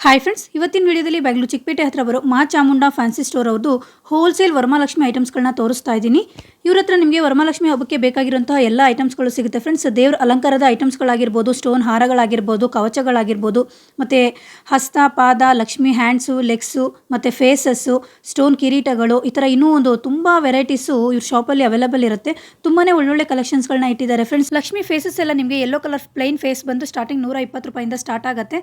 Hi friends ಇವತ್ತಿನ ವಿಡಿಯೋದಲ್ಲಿ ಬೆಂಗಳೂರು ಚಿಕ್ಕಪೇಟೆ ಹತ್ರ ಬರೋ ಮಾ ಚಾಮುಂಡಾ ಫ್ಯಾನ್ಸಿ ಸ್ಟೋರ್ ಅವ್ರದ್ದು ಹೋಲ್ಸೇಲ್ ವರಮಹಾಲಕ್ಷ್ಮಿ ಐಟಮ್ಸ್ಗಳನ್ನ ತೋರಿಸ್ತಾ ಇದ್ದೀನಿ. ಇವ್ರ ಹತ್ರ ನಿಮಗೆ ವರಮಹಾಲಕ್ಷ್ಮಿ ಹಬ್ಬಕ್ಕೆ ಬೇಕಾಗಿರುವಂತಹ ಎಲ್ಲ ಐಟಮ್ಸ್ಗಳು ಸಿಗುತ್ತೆ ಫ್ರೆಂಡ್ಸ್ ದೇವ್ರ ಅಲಂಕಾರದ ಐಟಮ್ಸ್ಗಳಾಗಿರ್ಬೋದು ಸ್ಟೋನ್ ಹಾರಗಳಾಗಿರ್ಬೋದು, ಕವಚಗಳಾಗಿರ್ಬೋದು, ಮತ್ತು ಹಸ್ತ, ಪಾದ, ಲಕ್ಷ್ಮಿ ಹ್ಯಾಂಡ್ಸು ಲೆಗ್ಸು ಮತ್ತು ಫೇಸಸ್ಸು ಸ್ಟೋನ್ ಕಿರೀಟಗಳು ಈ ಥರ ಇನ್ನೂ ಒಂದು ತುಂಬ ವೆರೈಟೀಸು ಇವ್ರ ಶಾಪಲ್ಲಿ ಅವೈಲೇಬಲ್ ಇರುತ್ತೆ. ತುಂಬಾ ಒಳ್ಳೊಳ್ಳೆ ಕಲೆಕ್ಷನ್ಸ್ಗಳನ್ನ ಇಟ್ಟಿದ್ದಾರೆ ಫ್ರೆಂಡ್ಸ್ ಲಕ್ಷ್ಮಿ ಫೇಸಸ್ ಎಲ್ಲ ನಿಮಗೆ ಯೆಲ್ಲೋ ಕಲರ್ ಪ್ಲೈನ್ ಫೇಸ್ ಬಂದು ಸ್ಟಾರ್ಟಿಂಗ್ ನೂರ ಇಪ್ಪತ್ತು ರೂಪಾಯಿಂದ ಸ್ಟಾರ್ಟ್ ಆಗುತ್ತೆ.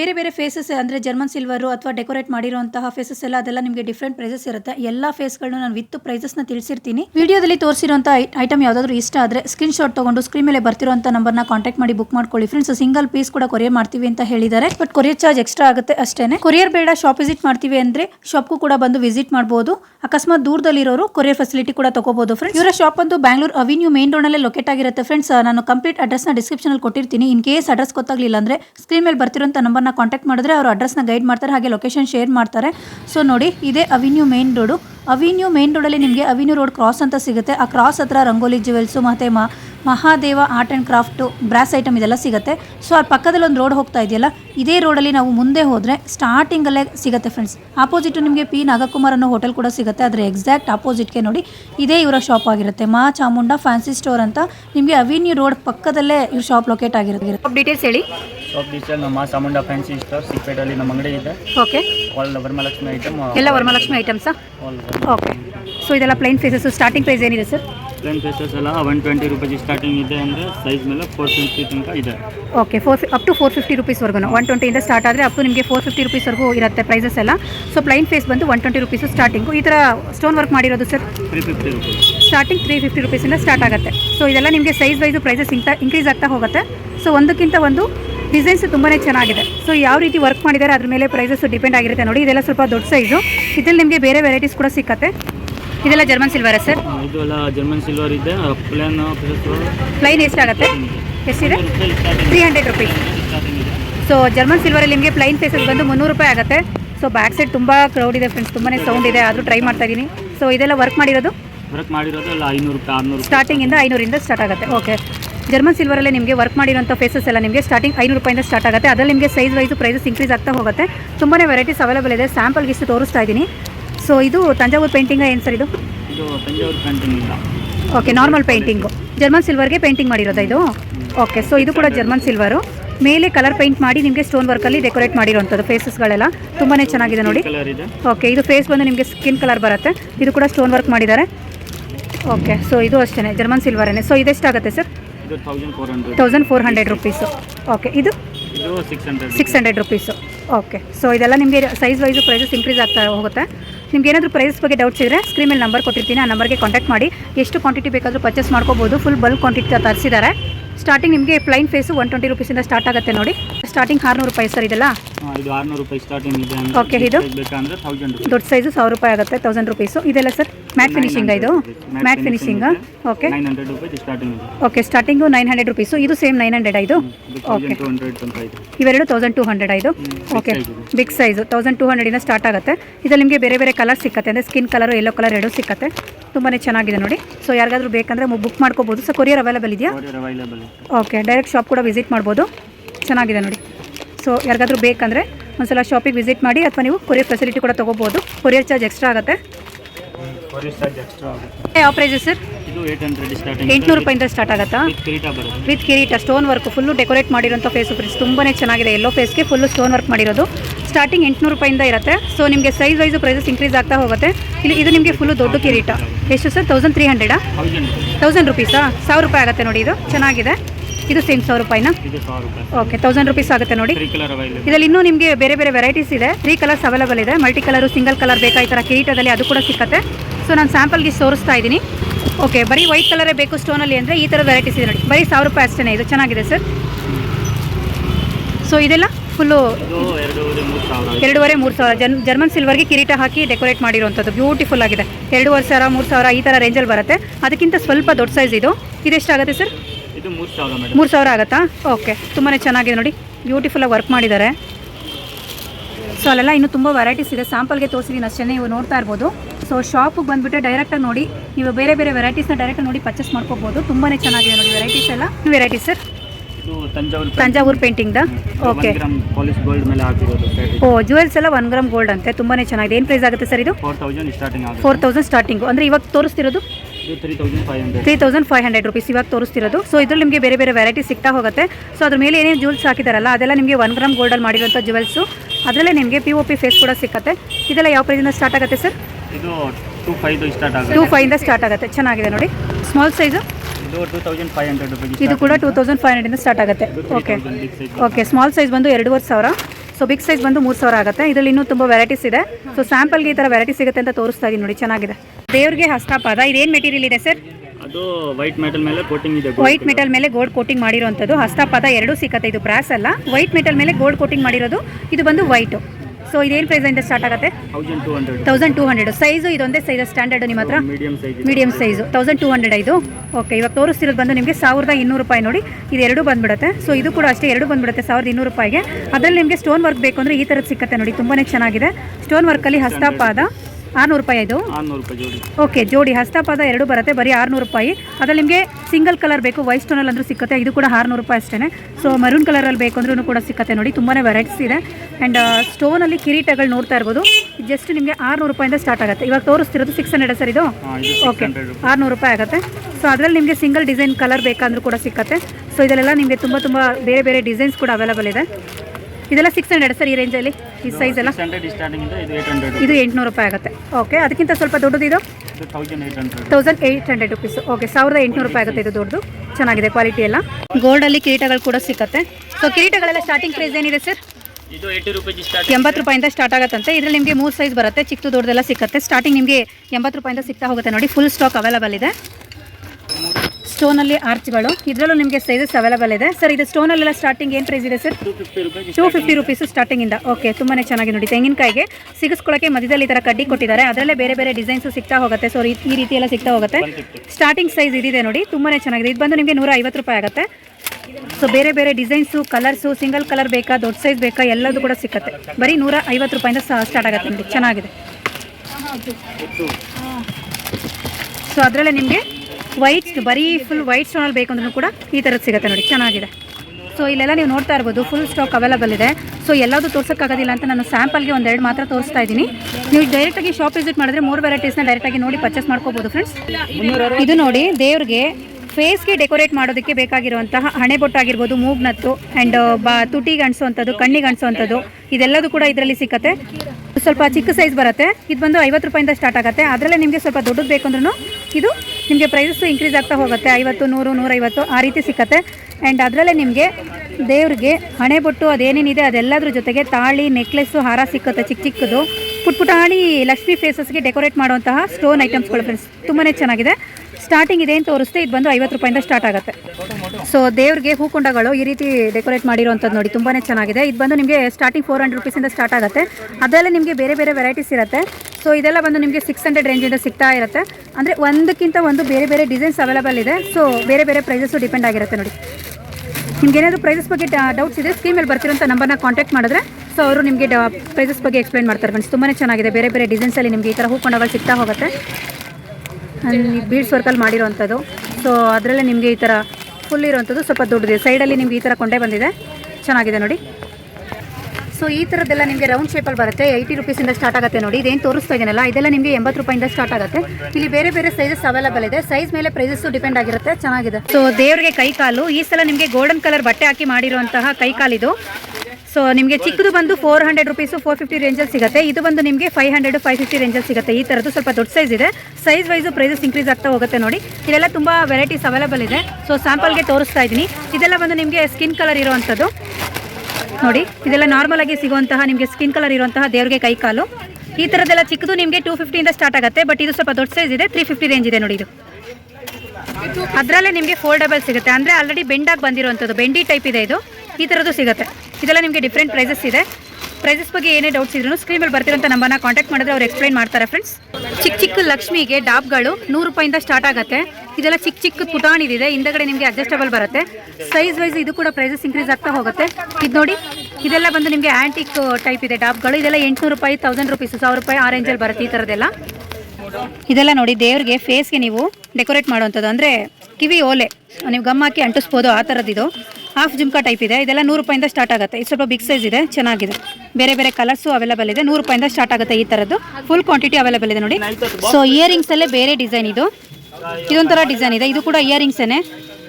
ಬೇರೆ ಬೇರೆ ಫೇಸಸ್ ಅಂದರೆ ಜರ್ಮನ್ ಸಿಲ್ವರು ಅಥವಾ ಡೆಕೋರೇಟ್ ಮಾಡಿರುವಂತಹ ಫೇಸಸ್ ಎಲ್ಲ, ಅದೆಲ್ಲ ನಿಮಗೆ ಡಿಫ್ರೆಂಟ್ ಪ್ರೈಸಸ್ ಇರುತ್ತೆ. ಎಲ್ಲ ಫೇಸ್ಗಳನ್ನು ನಾನು ವಿತ್ ಪ್ರೈಸಸ್ನ ತಿಳಿಸಿರ್ತೀನಿ. ವಿಡಿಯೋದಲ್ಲಿ ತೋರಿಸಿರುವಂತಹ ಐಟಮ್ ಯಾವುದಾದ್ರೂ ಇಷ್ಟ ಆದರೆ ಸ್ಕ್ರೀನ್ ಶಾಟ್ ತಗೊಂಡು ಸ್ಕ್ರೀನ್ ಮೇಲೆ ಬರ್ತಿರುವಂಥ ನಂಬರ್ನ ಕಾಂಟ್ಯಾಕ್ಟ್ ಮಾಡಿ ಬುಕ್ ಮಾಡ್ಕೊಳ್ಳಿ. ಫ್ರೆಂಡ್ಸ್ ಸಿಂಗಲ್ ಪೀಸ್ ಕೂಡ ಕೊರಿಯರ್ ಮಾಡ್ತೀವಿ ಅಂತ ಹೇಳಿದ್ದಾರೆ ಬಟ್ ಕೊರಿಯರ್ ಚಾರ್ಜ್ ಎಕ್ಸ್ಟ್ರಾ ಆಗುತ್ತೆ ಅಷ್ಟೇ ಕೊರಿಯರ್ ಬೇಡ ಶಾಪ್ ವಿಸಿಟ್ ಮಾಡ್ತೀವಿ ಅಂದ್ರೆ ಶಾಪ್ಗೂ ಕೂಡ ಬಂದು ವಿಸಿಟ್ ಮಾಡಬಹುದು ಅಕಸ್ಮಾತ್ ದೂರದಲ್ಲಿರೋರು ಕೊರಿಯರ್ ಫೆಸಿಲಿಟಿ ಕೂಡ ತಗೋಬಹುದು ಫ್ರೆಂಡ್ಸ್ ಇವರ ಶಾಪ್ ಅಂತೂ ಬ್ಯಾಂಗ್ಳೂರ್ ಅವಿನ್ಯೂ ಮೇನ್ ರೋಡ್ ನಲ್ಲೇ ಲೊಕೇಟ್ ಆಗಿರುತ್ತೆ ಫ್ರೆಂಡ್ಸ್ ನಾನು ಕಂಪ್ಲೀಟ್ ಅಡ್ರೆಸ್ನ ಡಿಸ್ಕ್ರಿಪ್ಷನ್ ಕೊಟ್ಟಿರ್ತೀನಿ. ಇನ್ ಕೇಸ್ ಅಡ್ರೆಸ್ ಗೊತ್ತಾಗ್ಲಿಲ್ಲ ಅಂದ್ರೆ ಸ್ಕ್ರೀನ್ ಮೇಲೆ ಬರ್ತಿರುವಂತ ನಂಬರ್ನ ಕಾಂಟ್ಯಾಕ್ಟ್ ಮಾಡಿದ್ರೆ ಅವರು ಅಡ್ರೆಸ್ನ ಗೈಡ್ ಮಾಡ್ತಾರೆ, ಹಾಗೆ ಲೊಕೇಶನ್ ಶೇರ್ ಮಾಡ್ತಾರೆ. ಸೊ ನೋಡಿ, ಇದೇ avenue main road avenue main ರೋಡಲ್ಲಿ ನಿಮಗೆ ಅವಿನ್ಯೂ ರೋಡ್ ಕ್ರಾಸ್ ಅಂತ ಸಿಗುತ್ತೆ. ಆ ಕ್ರಾಸ್ ಹತ್ರ ರಂಗೋಲಿ ಜುವೆಲ್ಸು ಮತ್ತು ಮ Mahadeva art and craft brass item ಇದೆಲ್ಲ ಸಿಗುತ್ತೆ. ಸೊ ಅಲ್ಲಿ ಪಕ್ಕದಲ್ಲಿ ಒಂದು ರೋಡ್ ಹೋಗ್ತಾ ಇದೆಯಲ್ಲ ಇದೇ ರೋಡಲ್ಲಿ ನಾವು ಮುಂದೆ ಹೋದರೆ ಸ್ಟಾರ್ಟಿಂಗಲ್ಲೇ ಸಿಗುತ್ತೆ ಫ್ರೆಂಡ್ಸ್ ಆಪೋಸಿಟ್ ನಿಮಗೆ ಪಿ ನಾಗಕುಮಾರ್ ಅನ್ನೋ ಹೋಟೆಲ್ ಕೂಡ ಸಿಗುತ್ತೆ. ಅದರ ಎಕ್ಸಾಕ್ಟ್ ಆಪೋಸಿಟ್ಗೆ ನೋಡಿ ಇದೇ ಇವರ ಶಾಪ್ ಆಗಿರುತ್ತೆ. ಮಾ ಚಾಮುಂಡ ಫ್ಯಾನ್ಸಿ ಸ್ಟೋರ್ ಅಂತ ನಿಮಗೆ ಅವಿನ್ಯೂ ರೋಡ್ ಪಕ್ಕದಲ್ಲೇ ಇವ್ರ ಶಾಪ್ ಲೊಕೇಟ್ ಆಗಿರುತ್ತೆ. ಡೀಟೇಲ್ಸ್ ಹೇಳಿ. ಶಾಪ್ ಡೀಟೇಲ್ ನಮ್ಮ ಚಾಮುಂಡ ಫ್ಯಾನ್ಸಿ ಸ್ಟೋರ್ ಸಿಕ್ಪೇಟಲ್ಲಿ ನಮ್ಮ ಅಂಗಡಿ ಇದೆ. ಓಕೆ ಆಲ್ ಐಟಮ್ ಎಲ್ಲ ವರಮಹಾಲಕ್ಷ್ಮಿ ಐಟಮ್ಸಾ ಆಲ್ ಓಕೆ ಸೊ ಇದೆಲ್ಲ ಪ್ಲೈನ್ ಫೇಸಸ್ ಸ್ಟಾರ್ಟಿಂಗ್ ಪ್ರೈಸ್ ಏನಿದೆ ಸರ್ ಪ್ಲೇನ್ ಫೇಸಸ್ ಎಲ್ಲ ಒನ್ ಟ್ವೆಂಟಿ ರುಪೀಸ್ ಸ್ಟಾರ್ಟಿಂಗ್ ಇದೆ ಅಂದರೆ ಸೈಜ್ ಮೇಲೆ ಫೋರ್ ಫಿಫ್ಟಿ ತನಕ ಇದೆ. Okay four up to four fifty ರುಪೀಸ್ವರೆಗೂ one ಟ್ವೆಂಟಿಯಿಂದ ಸ್ಟಾರ್ಟ್ ಆದರೆ ಅಪ್ ಟು ನಿಮಗೆ ಫೋರ್ ಫಿಫ್ಟಿ ರುಪೀಸ್ವರೆಗೂ ಇರುತ್ತೆ ಪ್ರೈಸಸ್ ಎಲ್ಲ. ಸೊ ಪ್ಲೈನ್ ಫೇಸ್ ಬಂದು ಒನ್ ಟ್ವೆಂಟಿ ರುಪೀಸು ಸ್ಟಾರ್ಟಿಂಗು ಈ ಥರ ಸ್ಟೋನ್ ವರ್ಕ್ ಮಾಡಿರೋದು sir three fifty rupees starting three fifty ರುಪೀಸಿಂದ start ಆಗುತ್ತೆ. ಸೊ ಇದೆಲ್ಲ ನಿಮಗೆ ಸೈಜ್ ವೈಸು ಪ್ರೈಸಸ್ ಇಂತ ಇನ್ಕ್ರೀಸ್ ಆಗ್ತಾ ಹೋಗುತ್ತೆ. ಸೊ ಒಂದಕ್ಕಿಂತ ಒಂದು ಡಿಸೈನ್ಸ್ ತುಂಬಾ ಚೆನ್ನಾಗಿದೆ. ಸೊ ಯಾವ ರೀತಿ ವರ್ಕ್ ಮಾಡಿದ್ದಾರೆ ಅದ್ರ ಮೇಲೆ ಪ್ರೈಸಸ್ ಡಿಪೆಂಡ್ ಆಗಿರುತ್ತೆ ನೋಡಿ. ಇದೆಲ್ಲ ಸ್ವಲ್ಪ ದೊಡ್ಡ ಸೈಜು ಇದ್ರಲ್ಲಿ ನಿಮಗೆ ಬೇರೆ ವೆರೈಟೀಸ್ ಕೂಡ ಸಿಕ್ಕತ್ತೆ. ಇದೆಲ್ಲ ಜರ್ಮನ್ ಸಿಲ್ವರ್ ಸರ್? ಇದೆಲ್ಲ ಎಲ್ಲ ಜರ್ಮನ್ ಸಿಲ್ವರ್ ಇದೆ ಪ್ಲೇನ್ ಪ್ಲೈನ್ ಎಷ್ಟಾಗುತ್ತೆ? ಎಷ್ಟಿದೆ? ತ್ರೀ ಹಂಡ್ರೆಡ್ ರುಪೀಸ್ ಇದೆ. ಸೊ ಜರ್ಮನ್ ಸಿಲ್ವರಲ್ಲಿ ನಿಮಗೆ ಪ್ಲೈನ್ ಫೇಸಸ್ ಬಂದು ಮುನ್ನೂರು ರೂಪಾಯಿ ಆಗುತ್ತೆ. ಸೊ ಬ್ಯಾಕ್ ಸೈಡ್ ತುಂಬ ಕ್ರೌಡ್ ಇದೆ ಫ್ರೆಂಡ್ಸ್ ತುಂಬಾ ಸೌಂಡ್ ಇದೆ. ಆದರೂ ಟ್ರೈ ಮಾಡ್ತಾ ಇದ್ದೀನಿ ಸೊ ಇದೆಲ್ಲ ವರ್ಕ್ ಮಾಡಿರೋದು? ವರ್ಕ್ ಮಾಡಿರೋದು ಐನೂರು ಸ್ಟಾರ್ಟಿಂಗ್ ಆರುನೂರು ಸ್ಟಾರ್ಟಿಂಗಿಂದ ಐನೂರಿಂದ ಸ್ಟಾರ್ಟ್ ಆಗುತ್ತೆ. ಓಕೆ ಜರ್ಮನ್ ಸಿಲ್ವರಲ್ಲೇ ನಿಮಗೆ ವರ್ಕ್ ಮಾಡಿರೋಂಥ ಫೇಸಸ್ ಎಲ್ಲ ನಿಮಗೆ ಸ್ಟಾರ್ಟಿಂಗ್ ಐನೂರು ರೂಪಾಯಿಂದ ಸ್ಟಾರ್ಟ್ ಆಗುತ್ತೆ. ಅದರಲ್ಲಿ ನಿಮಗೆ ಸೈಜ್ ವೈಸು ಪ್ರೈಸಸ್ ಇನ್ಕ್ರೀಸ್ ಆಗ್ತಾ ಹೋಗುತ್ತೆ. ತುಂಬಾ ವೆರೈಟೀಸ್ ಅವೈಲೇಬಲ್ ಇದೆ. ಸ್ಯಾಂಪಲ್ಗೆ ಇಷ್ಟು ತೋರಿಸ್ತಾ ಇದ್ದೀನಿ ಸೊ ಇದು ತಂಜಾವೂರು ಪೇಂಟಿಂಗ್ ಏನು ಸರ್ ಇದು? ಇದು ತಂಜಾವೂರು ಪೇಂಟಿಂಗ್ ಇಲ್ಲ. ಓಕೆ ನಾರ್ಮಲ್ ಪೇಂಟಿಂಗು ಜರ್ಮನ್ ಸಿಲ್ವರ್ಗೆ ಪೇಂಟಿಂಗ್ ಮಾಡಿರೋದಾ ಇದು? ಓಕೆ ಸೊ ಇದು ಕೂಡ ಜರ್ಮನ್ ಸಿಲ್ವರು ಮೇಲೆ ಕಲರ್ ಪೇಂಟ್ ಮಾಡಿ ನಿಮಗೆ ಸ್ಟೋನ್ ವರ್ಕಲ್ಲಿ ಡೆಕೋರೇಟ್ ಮಾಡಿರೋಂಥದ್ದು ಫೇಸಸ್ಗಳೆಲ್ಲ ತುಂಬಾ ಚೆನ್ನಾಗಿದೆ ನೋಡಿ. ಓಕೆ ಇದು. ಫೇಸ್ ಬಂದು ನಿಮಗೆ ಸ್ಕಿನ್ ಕಲರ್ ಬರುತ್ತೆ. ಇದು ಕೂಡ ಸ್ಟೋನ್ ವರ್ಕ್ ಮಾಡಿದ್ದಾರೆ. ಓಕೆ ಸೊ ಇದು ಅಷ್ಟೇ ಜರ್ಮನ್ ಸಿಲ್ವರೇನೆ so ಇದೆಷ್ಟಾಗುತ್ತೆ sir thousand four hundred rupees okay ಇದು? Six hundred rupees okay so ಇದೆಲ್ಲ ನಿಮಗೆ ಸೈಜ್ ವೈಸು ಪ್ರೈಸಸ್ ಇನ್ಕ್ರೀಸ್ ಆಗ್ತಾ ಹೋಗುತ್ತೆ. ನಿಮ್ಗೆ ಏನಾದರೂ ಪ್ರೈಸ್ ಬಗ್ಗೆ ಡೌಟ್ಸ್ ಇದ್ದರೆ ಸ್ಕ್ರೀನ್ ಮೇಲೆ ನಂಬರ್ ಕೊಟ್ಟಿರ್ತೀನಿ. ಆ ನಂಬರ್ಗೆ ಕಾಂಟ್ಯಾಕ್ಟ್ ಮಾಡಿ. ಎಷ್ಟು ಕ್ವಾಂಟಿಟಿ ಬೇಕಾದರೂ ಪರ್ಚೇಸ್ ಮಾಡ್ಕೋಬೋದು. ಫುಲ್ ಬಲ್ಕ್ ಕ್ವಾಂಟಿಟಿ ತರಿಸಿದ್ದಾರೆ. ಸ್ಟಾರ್ಟಿಂಗ್ ನಿಮಗೆ ಪ್ಲೈನ್ ಫೇಸು ಒನ್ ಟ್ವೆಂಟಿ ರುಪೀಸಿಂದ ಸ್ಟಾರ್ಟ್ ಆಗುತ್ತೆ ನೋಡಿ. ಸ್ಟಾರ್ಟಿಂಗ್ ಆರುನೂರು ರೂಪಾಯಿ ಸರ್ ಇದೆಲ್ಲ. ಇದು ಆರುನೂರು ರೂಪಾಯಿ ಸ್ಟಾರ್ಟಿಂಗ್ ಇದೆ Okay, ಇದು? ಬೇಕಂದ್ರೆ ತೌಸಂಡ್ ದೊಡ್ಡ ಸೈಜು ಸಾವಿರ ರೂಪಾಯಿ ಆಗುತ್ತೆ ತೌಸಂಡ್ ರುಪೀಸು ಇದೆಲ್ಲ ಸರ್ ಮ್ಯಾಟ್ ಫಿನಿಶಿಂಗ್ ಇದು? Matte finishing okay nine hundred rupees starting okay starting nine hundred rupees ಇದು. ಸೇಮ್ ನೈನ್ ಹಂಡ್ರೆಡ್ ಇದು ಓಕೆ ಇವೆರಡು ತೌಸಂಡ್ ಟೂ ಹಂಡ್ರೆಡ್ ಇದು? Okay big size thousand two ಹಂಡ್ರೆಡಿಂದ start ಆಗುತ್ತೆ. ಇದರಲ್ಲಿ ನಿಮಗೆ ಬೇರೆ ಬೇರೆ ಕಲರ್ ಸಿಕ್ಕತ್ತೆ. ಅಂದರೆ ಸ್ಕಿನ್ ಕಲರು ಯೆಲ್ಲೋ ಕಲರ್ ಎರಡೂ ಸಿಕ್ಕತ್ತೆ. ತುಂಬಾ ಚೆನ್ನಾಗಿದೆ ನೋಡಿ. ಸೊ ಯಾರಿಗಾದ್ರೂ ಬೇಕಂದರೆ ಬುಕ್ ಮಾಡ್ಕೋಬೋದು. ಸೊ ಕೊರಿಯರ್ ಅವೈಲೇಬಲ್ ಇದೆಯಾ? ಓಕೆ ಡೈರೆಕ್ಟ್ ಶಾಪ್ ಕೂಡ ವಿಸಿಟ್ ಮಾಡ್ಬೋದು. ಚೆನ್ನಾಗಿದೆ ನೋಡಿ. ಸೊ ಯಾರಿಗಾದ್ರೂ ಬೇಕಂದರೆ ಒಂದ್ಸಲ ಶಾಪಿಗೆ ವಿಸಿಟ್ ಮಾಡಿ ಅಥವಾ ನೀವು ಕೊರಿಯರ್ ಫೆಸಿಲಿಟಿ ಕೂಡ ತೊಗೋಬೋದು. ಕೊರಿಯರ್ ಚಾರ್ಜ್ ಎಕ್ಸ್ಟ್ರಾ ಆಗುತ್ತೆ. ಯಾವ ಪ್ರೈಸ್ ಸರ್ ಎಂಟುನೂರು ರೂಪಾಯಿಂದ ಸ್ಟಾರ್ಟ್ ಆಗುತ್ತಾ? ವಿತ್ ಕಿರೀಟ ಸ್ಟೋನ್ ವರ್ಕ್ ಫುಲ್ಲು ಡೆಕೋರೇಟ್ ಮಾಡಿರೋಂಥ ಫೇಸ್ ಫ್ರೆಂಡ್ಸ್ ತುಂಬಾನೇ ಚೆನ್ನಾಗಿದೆ. ಎಲ್ಲೋ ಫೇಸ್ಗೆ ಫುಲ್ಲು ಸ್ಟೋನ್ ವರ್ಕ್ ಮಾಡಿರೋದು. ಸ್ಟಾರ್ಟಿಂಗ್ ಎಂಟುನೂರು ರೂಪಾಯಿಂದ ಇರುತ್ತೆ. ಸೊ ನಿಮಗೆ ಸೈಜ್ ವೈಸು ಪ್ರೈಸಸ್ ಇನ್ಕ್ರೀಸ್ ಆಗ್ತಾ ಹೋಗುತ್ತೆ. ಇಲ್ಲಿ ಇದು ನಿಮಗೆ ಫುಲ್ಲು ದೊಡ್ಡ ಕಿರೀಟ. ಎಷ್ಟು ಸರ್ ತೌಸಂಡ್ ತ್ರೀ ಹಂಡ್ರೆಡಾ ತೌಸಂಡ್ ರುಪೀಸಾ ಸಾವಿರ ರೂಪಾಯಿ ಆಗುತ್ತೆ ನೋಡಿ ಇದು. ಚೆನ್ನಾಗಿದೆ. ಇದು ಸೇಮ್ ಸಾವಿರ ರೂಪಾಯಿನಾ? ಇದು ಸಾವಿರ ರೂಪಾಯಿ ಓಕೆ ತೌಸಂಡ್ ರುಪೀಸ್ ಆಗುತ್ತೆ ನೋಡಿ. ತ್ರೀ ಕಲರ್ ಅವೈಲೇಬಲ್ ಇದರಲ್ಲಿ ಇನ್ನೂ ನಿಮಗೆ ಬೇರೆ ಬೇರೆ ವೆರೈಟೀಸ್ ಇದೆ. ತ್ರೀ ಕಲರ್ಸ್ ಅವೈಲಬಲ್ ಇದೆ. ಮಲ್ಟಿ ಕಲರು ಸಿಂಗಲ್ ಕಲರ್ ಬೇಕಾ ಈ ಥರ ಕಿರೀಟದಲ್ಲಿ ಅದು ಕೂಡ ಸಿಕ್ಕತ್ತೆ. ಸೊ ನಾನು ಸ್ಯಾಂಪಲ್ಗೆ ತೋರಿಸ್ತಾ ಇದ್ದೀನಿ. ಓಕೆ ಬರೀ ವೈಟ್ ಕಲರೇ ಬೇಕು ಸ್ಟೋನಲ್ಲಿ ಅಂದರೆ ಈ ಥರ ವೆರೈಟೀಸ್ ಇದೆ ನೋಡಿ. ಬರೀ ಸಾವಿರ ರೂಪಾಯಿ ಅಷ್ಟೇ ಇದು ಚೆನ್ನಾಗಿದೆ ಸರ್ ಸೊ ಇದೆಲ್ಲ ಫುಲ್ಲು ಎರಡೂವರೆ ಮೂರು ಸಾವಿರ ಜನ್ ಜರ್ಮನ್ ಸಿಲ್ವರ್ಗೆ ಕಿರೀಟ ಹಾಕಿ ಡೆಕೋರೇಟ್ ಮಾಡಿರುವಂಥದ್ದು. ಬ್ಯೂಟಿಫುಲ್ ಆಗಿದೆ. ಎರಡೂವರೆ ಸಾವಿರ ಮೂರು ಸಾವಿರ ಈ ಥರ ರೇಂಜಲ್ಲಿ ಬರುತ್ತೆ. ಅದಕ್ಕಿಂತ ಸ್ವಲ್ಪ ದೊಡ್ಡ ಸೈಜ್ ಇದು. ಇದೆಷ್ಟಾಗುತ್ತೆ ಸರ್ ಇದು ಮೂರು ಸಾವಿರ ಮೇಡಮ್. ಮೂರು ಸಾವಿರ ಆಗುತ್ತಾ? ಓಕೆ ತುಂಬಾ ಚೆನ್ನಾಗಿದೆ ನೋಡಿ. ಬ್ಯೂಟಿಫುಲ್ಲಾಗಿ ವರ್ಕ್ ಮಾಡಿದ್ದಾರೆ. ಸೊ ಅಲ್ಲೆಲ್ಲ ಇನ್ನು ತುಂಬ ವೆರೈಟೀಸ್ ಇದೆ. ಸ್ಯಾಂಪಲ್ಗೆ ತೋರಿಸಿದ್ದೀನಿ ಅಷ್ಟೇ ನೀವು ನೋಡ್ತಾ ಇರ್ಬೋದು. ಸೊ ಶಾಪಿಗೆ ಬಂದುಬಿಟ್ಟು ಡೈರೆಕ್ಟಾಗಿ ನೋಡಿ ನೀವು ಬೇರೆ ಬೇರೆ ವೆರೈಟೀಸ್ನ ಡೈರೆಕ್ಟಾಗಿ ನೋಡಿ ಪರ್ಚೇಸ್ ಮಾಡ್ಕೋಬೋದು. ತುಂಬಾ ಚೆನ್ನಾಗಿದೆ ನೋಡಿ ವೆರೈಟೀಸ್ ಎಲ್ಲ. ವೆರೈಟೀಸ್ ಸರ್ ತಂಜಾವೂರ್ ಪೇಂಟಿಂಗ್ದ ಓಕೆ ಓ ಜುವೆಲ್ಸ್ ಎಲ್ಲ ಒನ್ ಗ್ರಾಮ್ ಗೋಲ್ಡ್ ಅಂತೆ. ತುಂಬಾ ಚೆನ್ನಾಗಿದೆ. ಏನು ಪ್ರೈಸ್ ಆಗುತ್ತೆ ಸರ್ ಇದು? ಫೋರ್ ತೌಸಂಡ್ ಸ್ಟಾರ್ಟಿಂಗ್ ಆಗುತ್ತೆ. ಫೋರ್ ತೌಸಂಡ್ ಸ್ಟಾರ್ಟಿಂಗು ಅಂದರೆ ಇವಾಗ ತೋರಿಸ್ತಿರೋದು? Three thousand five hundred hundred rupees ಇವಾಗ ತೋರಿಸ್ತಿರೋದು. ಸೊ ಇದ್ರಲ್ಲಿ ನಿಮಗೆ ಬೇರೆ ಬೇರೆ ವೆರೈಟಿ ಸಿಗ್ತಾ ಹೋಗುತ್ತೆ. ಸೊ ಅದ್ರ ಮೇಲೆ ಏನೇನು ಜ್ಯೂಲ್ಸ್ ಹಾಕಿದಾರಲ್ಲ ಅದೆಲ್ಲ ನಿಮಗೆ ಒನ್ ಗ್ರಾಮ್ ಗೋಲ್ಡಲ್ಲಿ ಮಾಡಿರುವಂಥ ಜುವೆಲ್ಸು ಅದರಲ್ಲೇ ನಿಮಗೆ ಪಿ ಒ ಪಿ ಫೇಸ್ ಕೂಡ ಸಿಕ್ಕತ್ತೆ. ಇದೆಲ್ಲ ಯಾವ ಪ್ರೈಸಿಂದ ಸ್ಟಾರ್ಟ್ ಆಗುತ್ತೆ ಸರ್ ಇದು ಟೂ ಫೈವ್ ಸ್ಟಾರ್ಟ್ ಆಗುತ್ತೆ. ಟೂ ಫೈವಿಂದ ಸ್ಟಾರ್ಟ್ ಆಗುತ್ತೆ. ಚೆನ್ನಾಗಿದೆ ನೋಡಿ. ಸ್ಮಾಲ್ ಸೈಜು ಇದು ಹಂಡ್ರೆಡ್ ಕೂಡ ಟೂ ತೌಸಂಡ್ ಫೈವ್ ಹಂಡ್ರೆಡಿಂದ ಸ್ಟಾರ್ಟ್ ಆಗುತ್ತೆ. ಓಕೆ ಓಕೆ ಸ್ಮಾಲ್ ಸೈಜ್ ಬಂದು ಎರಡೂವರೆ ಸಾವಿರ. ಸೊ ಬಿಗ್ ಸೈಜ್ ಬಂದು ಮೂರು ಸಾವಿರ ಆಗುತ್ತೆ. ಇದರಲ್ಲಿ ಇನ್ನೂ ತುಂಬ ವೆರೈಟೀಸ್ ಇದೆ. ಸೊ ಸ್ಯಾಂಪಲ್ಗೆ ಈ ಥರ ವೆರೈಟಿ ಸಿಗುತ್ತೆ ಅಂತ ತೋರಿಸ್ತಾ ಇದೀನಿ ನೋಡಿ ಚೆನ್ನಾಗಿದೆ. ದೇವ್ರಿಗೆ ಹಸ್ತಪಾದ. ಇದೇನು ಮೆಟೀರಿಯಲ್ ಇದೆ ಸರ್? ಅದು ವೈಟ್ ಮೆಟಲ್ ಮೇಲೆ ಕೋಟಿಂಗ್ ಇದೆ ವೈಟ್ ಮೆಟಲ್ ಮೇಲೆ ಗೋಲ್ಡ್ ಕೋಟಿಂಗ್ ಮಾಡಿರೋಂಥದ್ದು. ಹಸ್ತಪಾದ ಎರಡೂ ಸಿಕ್ಕತ್ತೆ ಇದು ಬ್ರಾಸ್ ಅಲ್ಲ. ವೈಟ್ ಮೆಟಲ್ ಮೇಲೆ ಗೋಲ್ಡ್ ಕೋಟಿಂಗ್ ಮಾಡಿರೋದು. ಇದು ಬಂದು ವೈಟು ಸೊ ಇದೇನು ಪ್ರೈಸಿಂದ ಸ್ಟಾರ್ಟ್ ಆಗುತ್ತೆ? ತೌಸಂಡ್ ಟೂ ಹಂಡ್ರೆಡ್ ಸೈಜು ಇದೊಂದೇ ಸೈಜ್ ಸ್ಟ್ಯಾಂಡರ್ಡ್ ನಿಮ್ಮ ಹತ್ರ? Medium size thousand two hundred ಇದು. ಓಕೆ ಇವಾಗ ತೋರಿಸ್ತಿರೋದು ಬಂದು ನಿಮಗೆ ಸಾವಿರದ ಇನ್ನೂರು ರೂಪಾಯಿ ನೋಡಿ. ಇದು ಎರಡು ಬಂದ್ಬಿಡುತ್ತೆ. ಸೊ ಇದು ಕೂಡ ಅಷ್ಟೇ ಎರಡು ಬಂದ್ಬಿಡುತ್ತೆ ಸಾವಿರದ ಇನ್ನೂರು ರೂಪಾಯಿಗೆ. ಅದರಲ್ಲಿ ನಿಮಗೆ ಸ್ಟೋನ್ ವರ್ಕ್ ಬೇಕು ಅಂದರೆ ಈ ಥರದ್ದು ಸಿಕ್ಕತ್ತೆ ನೋಡಿ. ತುಂಬಾ ಚೆನ್ನಾಗಿದೆ. ಸ್ಟೋನ್ ವರ್ಕಲ್ಲಿ ಹಸ್ತಪಾದ. ಆರುನೂರು ರೂಪಾಯಿ ಇದು? ಆರುನೂರು ರೂಪಾಯಿ ಜೋಡಿ. ಓಕೆ ಜೋಡಿ. ಹಸ್ತಪಾದ ಎರಡು ಬರುತ್ತೆ ಬರೀ ಆರುನೂರು ರೂಪಾಯಿ. ಅದ್ರಲ್ಲಿ ನಿಮಗೆ ಸಿಂಗಲ್ ಕಲರ್ ಬೇಕು ವೈಟ್ ಸ್ಟೋನಲ್ಲಿ ಅಂದ್ರೂ ಸಿಕ್ಕತ್ತೆ. ಇದು ಕೂಡ ಆರುನೂರು ರೂಪಾಯಿ ಅಷ್ಟೇ ಸೊ ಮರೂನ್ ಕಲರಲ್ಲಿ ಬೇಕು ಅಂದ್ರೂ ಕೂಡ ಸಿಕ್ಕತ್ತೆ ನೋಡಿ. ತುಂಬಾ ವೆರೈಟೀಸ್ ಇದೆ. ಆ್ಯಂಡ್ ಸ್ಟೋನಲ್ಲಿ ಕಿರೀಟಗಳು ನೋಡ್ತಾ ಇರ್ಬೋದು. ಜಸ್ಟ್ ನಿಮಗೆ ಆರುನೂರು ರೂಪಾಯಿಂದ ಸ್ಟಾರ್ಟ್ ಆಗುತ್ತೆ. ಇವಾಗ ತೋರಿಸ್ತಿರೋದು ಸಿಕ್ಸ್ ಹಂಡ್ರೆಡ್ ಸರ್ ಇದು? ಓಕೆ ಆರುನೂರು ರೂಪಾಯಿ ಆಗುತ್ತೆ. ಸೊ ಅದರಲ್ಲಿ ನಿಮಗೆ ಸಿಂಗಲ್ ಡಿಸೈನ್ ಕಲರ್ ಬೇಕಂದ್ರೂ ಕೂಡ ಸಿಕ್ಕತ್ತೆ. ಸೊ ಇದೆಲ್ಲ ನಿಮಗೆ ತುಂಬ ತುಂಬ ಬೇರೆ ಬೇರೆ ಡಿಸೈನ್ಸ್ ಕೂಡ ಅವೈಲೇಬಲ್ ಇದೆ. ಇದೆಲ್ಲ ಸಿಕ್ಸ್ ಹಂಡ್ರೆಡ್ ಸರ್ ಈ ರೇಂಜಲ್ಲಿ ಈ ಸೈಜ್ ಎಲ್ಲ? ಇದೆ ಎಂಟುನೂರು ರೂಪಾಯಿ ಆಗುತ್ತೆ. ಓಕೆ ಅದಕ್ಕಿಂತ ಸ್ವಲ್ಪ ದೊಡ್ಡದು ಇದು? Thousand eight hundred rupees okay ಸಾವಿರದ ಎಂಟುನೂರು ರೂಪಾಯಿ ಆಗುತ್ತೆ ಇದು ದೊಡ್ಡದು. ಚೆನ್ನಾಗಿದೆ ಕ್ವಾಲಿಟಿ ಎಲ್ಲ. ಗೋಲ್ಡಲ್ಲಿ ಕಿರೀಟಗಳು ಕೂಡ ಸಿಗುತ್ತೆ ಸೊ ಕಿರೀಟಗಳೆಲ್ಲ ಸ್ಟಾರ್ಟಿಂಗ್ ಪ್ರೈಸ್ ಏನಿದೆ ಸರ್ ಎಂಬತ್ತು ರೂಪಾಯಿಂದ ಸ್ಟಾರ್ಟ್ ಆಗುತ್ತಂತೆ. ಇದರಲ್ಲಿ ನಿಮಗೆ ಮೂರು ಸೈಜ್ ಬರುತ್ತೆ. ಚಿಕ್ಕದು ದೊಡ್ಡದೆಲ್ಲ ಸಿಕ್ಕತ್ತೆ. ಸ್ಟಾರ್ಟಿಂಗ್ ನಿಮಗೆ ಎಂಬತ್ತು ರೂಪಾಯಿಂದ ಸಿಗ್ತಾ ಹೋಗುತ್ತೆ ನೋಡಿ. ಫುಲ್ ಸ್ಟಾಕ್ ಅವೈಲೇಬಲ್ ಇದೆ. ಸ್ಟೋನಲ್ಲಿ ಆರ್ಚ್ಗಳು. ಇದರಲ್ಲೂ ನಿಮಗೆ ಸೈಜಸ್ ಅವೈಲೇಬಲ್ ಇದೆ. ಸರ್ ಇದು ಸ್ಟೋನಲ್ಲೆಲ್ಲ ಸ್ಟಾರ್ಟಿಂಗ್ ಏನು ಪ್ರೈಸ್ ಇದೆ ಸರ್ ಟೂ ಫಿಫ್ಟಿ ರುಪೀಸ್ ಸ್ಟಾರ್ಟಿಂಗಿಂದ ಓಕೆ ತುಂಬಾ ಚೆನ್ನಾಗಿ ನೋಡಿ. ತೆಂಗಿನಕಾಯಿಗೆ ಸಿಗಿಸ್ಕೊಳ್ಳೋಕೆ ಮಧ್ಯದಲ್ಲಿ ಈ ಥರ ಕಡ್ಡಿ ಕೊಟ್ಟಿದ್ದಾರೆ. ಅದರಲ್ಲೇ ಬೇರೆ ಬೇರೆ ಡಿಸೈನ್ಸು ಸಿಗ್ತಾ ಹೋಗುತ್ತೆ. ಸೊ ಈ ರೀತಿ ಎಲ್ಲ ಸಿಗ್ತಾ ಹೋಗುತ್ತೆ. ಸ್ಟಾರ್ಟಿಂಗ್ ಸೈಜ್ ಇದಿದೆ ನೋಡಿ. ತುಂಬಾ ಚೆನ್ನಾಗಿದೆ. ಇದು ಬಂದು ನಿಮಗೆ ನೂರ ಐವತ್ತು ರೂಪಾಯಿ ಆಗುತ್ತೆ. ಸೊ ಬೇರೆ ಬೇರೆ ಡಿಸೈನ್ಸು ಕಲರ್ಸು ಸಿಂಗಲ್ ಕಲರ್ ಬೇಕಾ ದೊಡ್ಡ ಸೈಜ್ ಬೇಕಾ ಎಲ್ಲದೂ ಕೂಡ ಸಿಕ್ಕತ್ತೆ. ಬರೀ ನೂರ ಐವತ್ತು ರೂಪಾಯಿಂದ ಸ್ಟಾರ್ಟ್ ಆಗುತ್ತೆ ನೋಡಿ ಚೆನ್ನಾಗಿದೆ. ಸೊ ಅದರಲ್ಲೇ ನಿಮಗೆ ವೈಟ್ ಬರೀ ಫುಲ್ ವೈಟ್ ಸ್ಟೋನಲ್ಲಿ ಬೇಕು ಅಂದ್ರೂ ಕೂಡ ಈ ಥರದ್ದು ಸಿಗುತ್ತೆ ನೋಡಿ, ಚೆನ್ನಾಗಿದೆ. ಸೊ ಇಲ್ಲೆಲ್ಲ ನೀವು ನೋಡ್ತಾ ಇರ್ಬೋದು ಫುಲ್ ಸ್ಟಾಕ್ ಅವೈಲೇಬಲ್ ಇದೆ. ಸೊ ಎಲ್ಲದೂ ತೋರ್ಸೋಕ್ಕಾಗೋದಿಲ್ಲ ಅಂತ ನಾನು ಸ್ಯಾಂಪಲ್ಗೆ ಒಂದೆರಡು ಮಾತ್ರ ತೋರಿಸ್ತಾ ಇದ್ದೀನಿ. ನೀವು ಡೈರೆಕ್ಟಾಗಿ ಶಾಪ್ ವಿಸಿಟ್ ಮಾಡಿದ್ರೆ ಮೂರು ವೆರೈಟೀಸ್ನ ಡೈರೆಕ್ಟಾಗಿ ನೋಡಿ ಪರ್ಚೇಸ್ ಮಾಡ್ಕೋಬೋದು ಫ್ರೆಂಡ್ಸ್ ಇದು ನೋಡಿ, ದೇವ್ರಿಗೆ ಫೇಸ್ಗೆ ಡೆಕೋರೇಟ್ ಮಾಡೋದಕ್ಕೆ ಬೇಕಾಗಿರುವಂತಹ ಹಣೆ ಬೊಟ್ಟು ಆಗಿರ್ಬೋದು, ಮೂಗ್ನತ್ತು ಆ್ಯಂಡ್ ಬಾ ತುಟಿಗೆ ಅಂಟಿಸುವಂಥದ್ದು ಕಣ್ಣಿಗೆ ಅಂಟಿಸುವಂಥದ್ದು ಇದೆಲ್ಲದೂ ಕೂಡ ಇದರಲ್ಲಿ ಸಿಕ್ಕತ್ತೆ ಸ್ವಲ್ಪ ಚಿಕ್ಕ ಸೈಜ್ ಬರುತ್ತೆ. ಇದು ಬಂದು ಐವತ್ತು ರೂಪಾಯಿಂದ ಸ್ಟಾರ್ಟ್ ಆಗುತ್ತೆ. ಅದರಲ್ಲೇ ನಿಮಗೆ ಸ್ವಲ್ಪ ದೊಡ್ಡದು ಬೇಕಂದ್ರೂ ಇದು ನಿಮಗೆ ಪ್ರೈಸಸ್ಸು ಇನ್ಕ್ರೀಸ್ ಆಗ್ತಾ ಹೋಗುತ್ತೆ. ಐವತ್ತು, ನೂರು, ನೂರೈವತ್ತು ಆ ರೀತಿ ಸಿಕ್ಕತ್ತೆ. ಆ್ಯಂಡ್ ಅದರಲ್ಲೇ ನಿಮಗೆ ದೇವ್ರಿಗೆ ಹಣೆ ಬೊಟ್ಟು ಅದೇನೇನಿದೆ ಅದೆಲ್ಲದ್ರ ಜೊತೆಗೆ ತಾಳಿ ನೆಕ್ಲೆಸ್ಸು ಹಾರ ಸಿಕ್ಕುತ್ತೆ ಚಿಕ್ಕ ಚಿಕ್ಕದು. ಪುಟ್ ಪುಟಾಣಿ ಲಕ್ಷ್ಮಿ ಫೇಸಸ್ಗೆ ಡೆಕೋರೇಟ್ ಮಾಡುವಂತಹ ಸ್ಟೋನ್ ಐಟಮ್ಸ್ಗಳು ಫ್ರೆಂಡ್ಸ್ ತುಂಬಾ ಚೆನ್ನಾಗಿದೆ. ಸ್ಟಾರ್ಟಿಂಗ್ ಇದೇನು ತೋರಿಸ್ತೆ ಇದು ಬಂದು ಐವತ್ತು ರೂಪಾಯಿಂದ ಸ್ಟಾರ್ಟ್ ಆಗುತ್ತೆ. ಸೊ ದೇವ್ರಿಗೆ ಹೂಕುಂಡಗಳು ಈ ರೀತಿ ಡೆಕೋರೇಟ್ ಮಾಡಿರೋಂಥದ್ದು ನೋಡಿ ತುಂಬಾ ಚೆನ್ನಾಗಿದೆ. ಇದು ಬಂದು ನಿಮಗೆ ಸ್ಟಾರ್ಟಿಂಗ್ ಫೋರ್ ಹಂಡ್ರೆಡ್ ರುಪೀಸಿಂದ ಸ್ಟಾರ್ಟ್ ಆಗುತ್ತೆ. ಅದರಲ್ಲಿ ನಿಮಗೆ ಬೇರೆ ಬೇರೆ ವೆರೈಟೀಸ್ ಇರುತ್ತೆ. ಸೊ ಇದೆಲ್ಲ ಬಂದು ನಿಮಗೆ ಸಿಕ್ಸ್ ಹಂಡ್ರೆಡ್ ರೇಂಜಿಂದ ಸಿಗ್ತಾ ಇರುತ್ತೆ. ಅಂದರೆ ಒಂದಕ್ಕಿಂತ ಒಂದು ಬೇರೆ ಬೇರೆ ಡಿಸೈನ್ಸ್ ಅವೈಲೇಬಲ್ ಇದೆ. ಸೊ ಬೇರೆ ಬೇರೆ ಪ್ರೈಸಸ್ಸು ಡಿಪೆಂಡ್ ಆಗಿರುತ್ತೆ ನೋಡಿ. ನಿಮ್ಗೆ ಏನಾದರೂ ಪ್ರೈಸಸ್ ಬಗ್ಗೆ ಡೌಟ್ಸ್ ಇದೆ ಸ್ಕ್ರೀನ್ ಮೇಲೆ ಬರ್ತಿರೋಂಥ ನಂಬರ್ನ ಕಾಂಟ್ಯಾಕ್ಟ್ ಮಾಡಿದ್ರೆ ಸೊ ಅವರು ನಿಮಗೆ ಪ್ರೈಸಸ್ ಬಗ್ಗೆ ಎಕ್ಸ್ಪ್ಲೈನ್ ಮಾಡ್ತಾರೆ ಫ್ರೆಂಡ್ಸ್ ತುಂಬಾ ಚೆನ್ನಾಗಿದೆ. ಬೇರೆ ಬೇರೆ ಡಿಸೈನ್ಸಲ್ಲಿ ನಿಮಗೆ ಈ ಥರ ಹೂಕೊಂಡಗಳು ಸಿಗ್ತಾ ಹೋಗುತ್ತೆ. ಬೀಡ್ಸ್ ವರ್ಕಲ್ಲಿ ಮಾಡಿರೋವಂಥದ್ದು. ಸೊ ಅದರಲ್ಲೇ ನಿಮಗೆ ಈ ಥರ ಫುಲ್ ಇರೋವಂಥದ್ದು ಸ್ವಲ್ಪ ದೊಡ್ಡದಿದೆ. ಸೈಡಲ್ಲಿ ನಿಮಗೆ ಈ ಥರ ಕೊಂಡೆ ಬಂದಿದೆ. ಚೆನ್ನಾಗಿದೆ ನೋಡಿ. ಸೊ ಈ ಥರದ್ದೆಲ್ಲ ನಿಮಗೆ ರೌಂಡ್ ಶೇಪಲ್ಲಿ ಬರುತ್ತೆ. ಏಯ್ಟಿ ರುಪೀಸಿಂದ ಸ್ಟಾರ್ಟ್ ಆಗುತ್ತೆ ನೋಡಿ. ಇದೇನು ತೋರಿಸ್ತಾ ಇದೀನಲ್ಲ, ಇದೆಲ್ಲ ನಿಮಗೆ ಎಂಬತ್ತು ರೂಪಾಯಿಂದ ಸ್ಟಾರ್ಟ್ ಆಗುತ್ತೆ. ಇಲ್ಲಿ ಬೇರೆ ಬೇರೆ ಸೈಜಸ್ ಅವೈಲೇಬಲ್ ಇದೆ. ಸೈಜ್ ಮೇಲೆ ಪ್ರೈಸಸ್ಸು ಡಿಪೆಂಡ್ ಆಗಿರುತ್ತೆ. ಚೆನ್ನಾಗಿದೆ. ಸೊ ದೇವರಿಗೆ ಕೈ ಕಾಲು. ಈ ಸಲ ನಿಮಗೆ ಗೋಲ್ಡನ್ ಕಲರ್ ಬಟ್ಟೆ ಹಾಕಿ ಮಾಡಿರುವಂತಹ ಕೈ ಕಾಲಿದು. ಸೊ ನಿಮಗೆ ಚಿಕ್ಕದು ಬಂದು four hundred rupees four fifty ರೇಂಜಲ್ಲಿ ಸಿಗುತ್ತೆ. ಇದು ಬಂದು ನಿಮಗೆ ಫೈವ್ ಹಂಡ್ರೆಡ್ ಫೈವ್ ಫಿಫ್ಟಿ ರೇಂಜಲ್ಲಿ ಸಿಗುತ್ತೆ. ಈ ಥರದ್ದು ಸ್ವಲ್ಪ ದೊಡ್ಡ ಸೈಜ್ ಇದೆ. ಸೈಜ್ ವೈಸು ಪ್ರೈಸಸ್ ಇನ್ಕ್ರೀಸ್ ಆಗ್ತಾ ಹೋಗುತ್ತೆ ನೋಡಿ. ಇದೆಲ್ಲ ತುಂಬ ವೆರೈಟೀಸ್ ಅವೈಲೇಬಲ್ ಇದೆ. ಸೊ ಸ್ಯಾಂಪಲ್ಗೆ ತೋರಿಸ್ತಾ ಇದ್ದೀನಿ. ಇದೆಲ್ಲ ಬಂದು ನಿಮಗೆ ಸ್ಕಿನ್ ಕಲರ್ ಇರುವಂಥದ್ದು. ನೋಡಿ, ಇದೆಲ್ಲ ನಾರ್ಮಲ್ ಆಗಿ ಸಿಗುವಂತಹ, ನಿಮಗೆ ಸ್ಕಿನ್ ಕಲರ್ ಇರುವಂತಹ ದೇವ್ರಿಗೆ ಕೈ ಕಾಲು. ಈ ಥರದ್ದೆಲ್ಲ ಚಿಕ್ಕದು ನಿಮಗೆ ಟೂ ಫಿಫ್ಟಿಯಿಂದ ಸ್ಟಾರ್ಟ್ ಆಗುತ್ತೆ. ಬಟ್ ಇದು ಸ್ವಲ್ಪ ದೊಡ್ಡ ಸೈಜ್ ಇದೆ. ತ್ರೀ ಫಿಫ್ಟಿ ರೇಂಜ್ ಇದೆ ನೋಡಿ ಇದು. ಅದರಲ್ಲೇ ನಿಮಗೆ ಫೋಲ್ಡಬಲ್ ಸಿಗುತ್ತೆ. ಅಂದರೆ ಆಲ್ರೆಡಿ ಬೆಂಡಾಗಿ ಬಂದಿರುವಂಥದ್ದು. ಬೆಂಡಿ ಟೈಪ್ ಇದೆ ಇದು. ಈ ಥರದ್ದು ಸಿಗುತ್ತೆ. ಇದೆಲ್ಲ ನಿಮಗೆ ಡಿಫ್ರೆಂಟ್ ಪ್ರೈಸಸ್ ಇದೆ. ಪ್ರೈಸಸ್ ಬಗ್ಗೆ ಏನೇ ಡೌಟ್ಸ್ ಇದ್ರು ಸ್ಕ್ರೀನ್ ಮೇಲೆ ಬರ್ತಿರೋಂಥ ನಂಬರ್ನ ಕಾಂಟ್ಯಾಕ್ಟ್ ಮಾಡಿದ್ರೆ ಅವ್ರು ಎಕ್ಸ್ಪ್ಲೈನ್ ಮಾಡ್ತಾರೆ ಫ್ರೆಂಡ್ಸ್ ಚಿಕ್ಕ ಚಿಕ್ಕ ಲಕ್ಷ್ಮಿಗೆ ಡಾಬ್ಗಳು ನೂರು ರೂಪಾಯಿಂದ ಸ್ಟಾರ್ಟ್ ಆಗುತ್ತೆ. ಇದೆಲ್ಲ ಚಿಕ್ಕ ಚಿಕ್ಕ ಪುಟಾಣಿದಿದೆ ಹಿಂದಗಡೆ ನಿಮಗೆ ಅಡ್ಜಸ್ಟಬಲ್ ಬರುತ್ತೆ. ಸೈಜ್ ವೈಸ್ ಇದು ಕೂಡ ಪ್ರೈಸಸ್ ಇನ್ಕ್ರೀಸ್ ಆಗ್ತಾ ಹೋಗುತ್ತೆ. ಇದು ನೋಡಿ, ಇದೆಲ್ಲ ಬಂದು ನಿಮಗೆ ಆ್ಯಂಟಿಕ್ ಟೈಪ್ ಇದೆ ಡಾಬ್ಗಳು. ಇದೆಲ್ಲ ಎಂಟುನೂರು ರೂಪಾಯಿ ತೌಸಂಡ್ ರುಪೀಸ್ ಸಾವಿರ ರೂಪಾಯಿ ಆರೆಂಜಲ್ಲಿ ರೇಂಜಲ್ಲಿ ಬರುತ್ತೆ ಈ ಥರದ್ದೆಲ್ಲ ಇದೆಲ್ಲ ನೋಡಿ, ದೇವ್ರಿಗೆ ಫೇಸ್ಗೆ ನೀವು ಡೆಕೋರೇಟ್ ಮಾಡುವಂಥದ್ದು. ಅಂದರೆ ಕಿವಿ ಓಲೆ, ನೀವು ಗಮ್ ಹಾಕಿ ಅಂಟಿಸ್ಬೋದು ಆ ಥರದ್ದು ಹಾಫ್ ಜುಮ್ಕಾ ಟೈಪ್ ಇದೆ. ಇದೆಲ್ಲ ನೂರು ರೂಪಾಯಿಂದ ಸ್ಟಾರ್ಟ್ ಆಗುತ್ತೆ. ಇದು ಸ್ವಲ್ಪ ಬಿಗ್ ಸೈಜ್ ಇದೆ, ಚೆನ್ನಾಗಿದೆ. ಬೇರೆ ಬೇರೆ ಕಲರ್ಸು ಅವೈಲೇಬಲ್ ಇದೆ. ನೂರು ರೂಪಾಯಿಂದ ಸ್ಟಾರ್ಟ್ ಆಗುತ್ತೆ ಈ ಥರದ್ದು ಫುಲ್ ಕ್ವಾಂಟಿಟಿ ಅವೈಲೇಬಲ್ ಇದೆ ನೋಡಿ. ಸೊ ಇಯರಿಂಗ್ಸಲ್ಲೇ ಬೇರೆ ಡಿಸೈನ್ ಇದು. ಇದೊಂಥರ ಡಿಸೈನ್ ಇದೆ. ಇದು ಕೂಡ ಇಯರಿಂಗ್ಸೇನೆ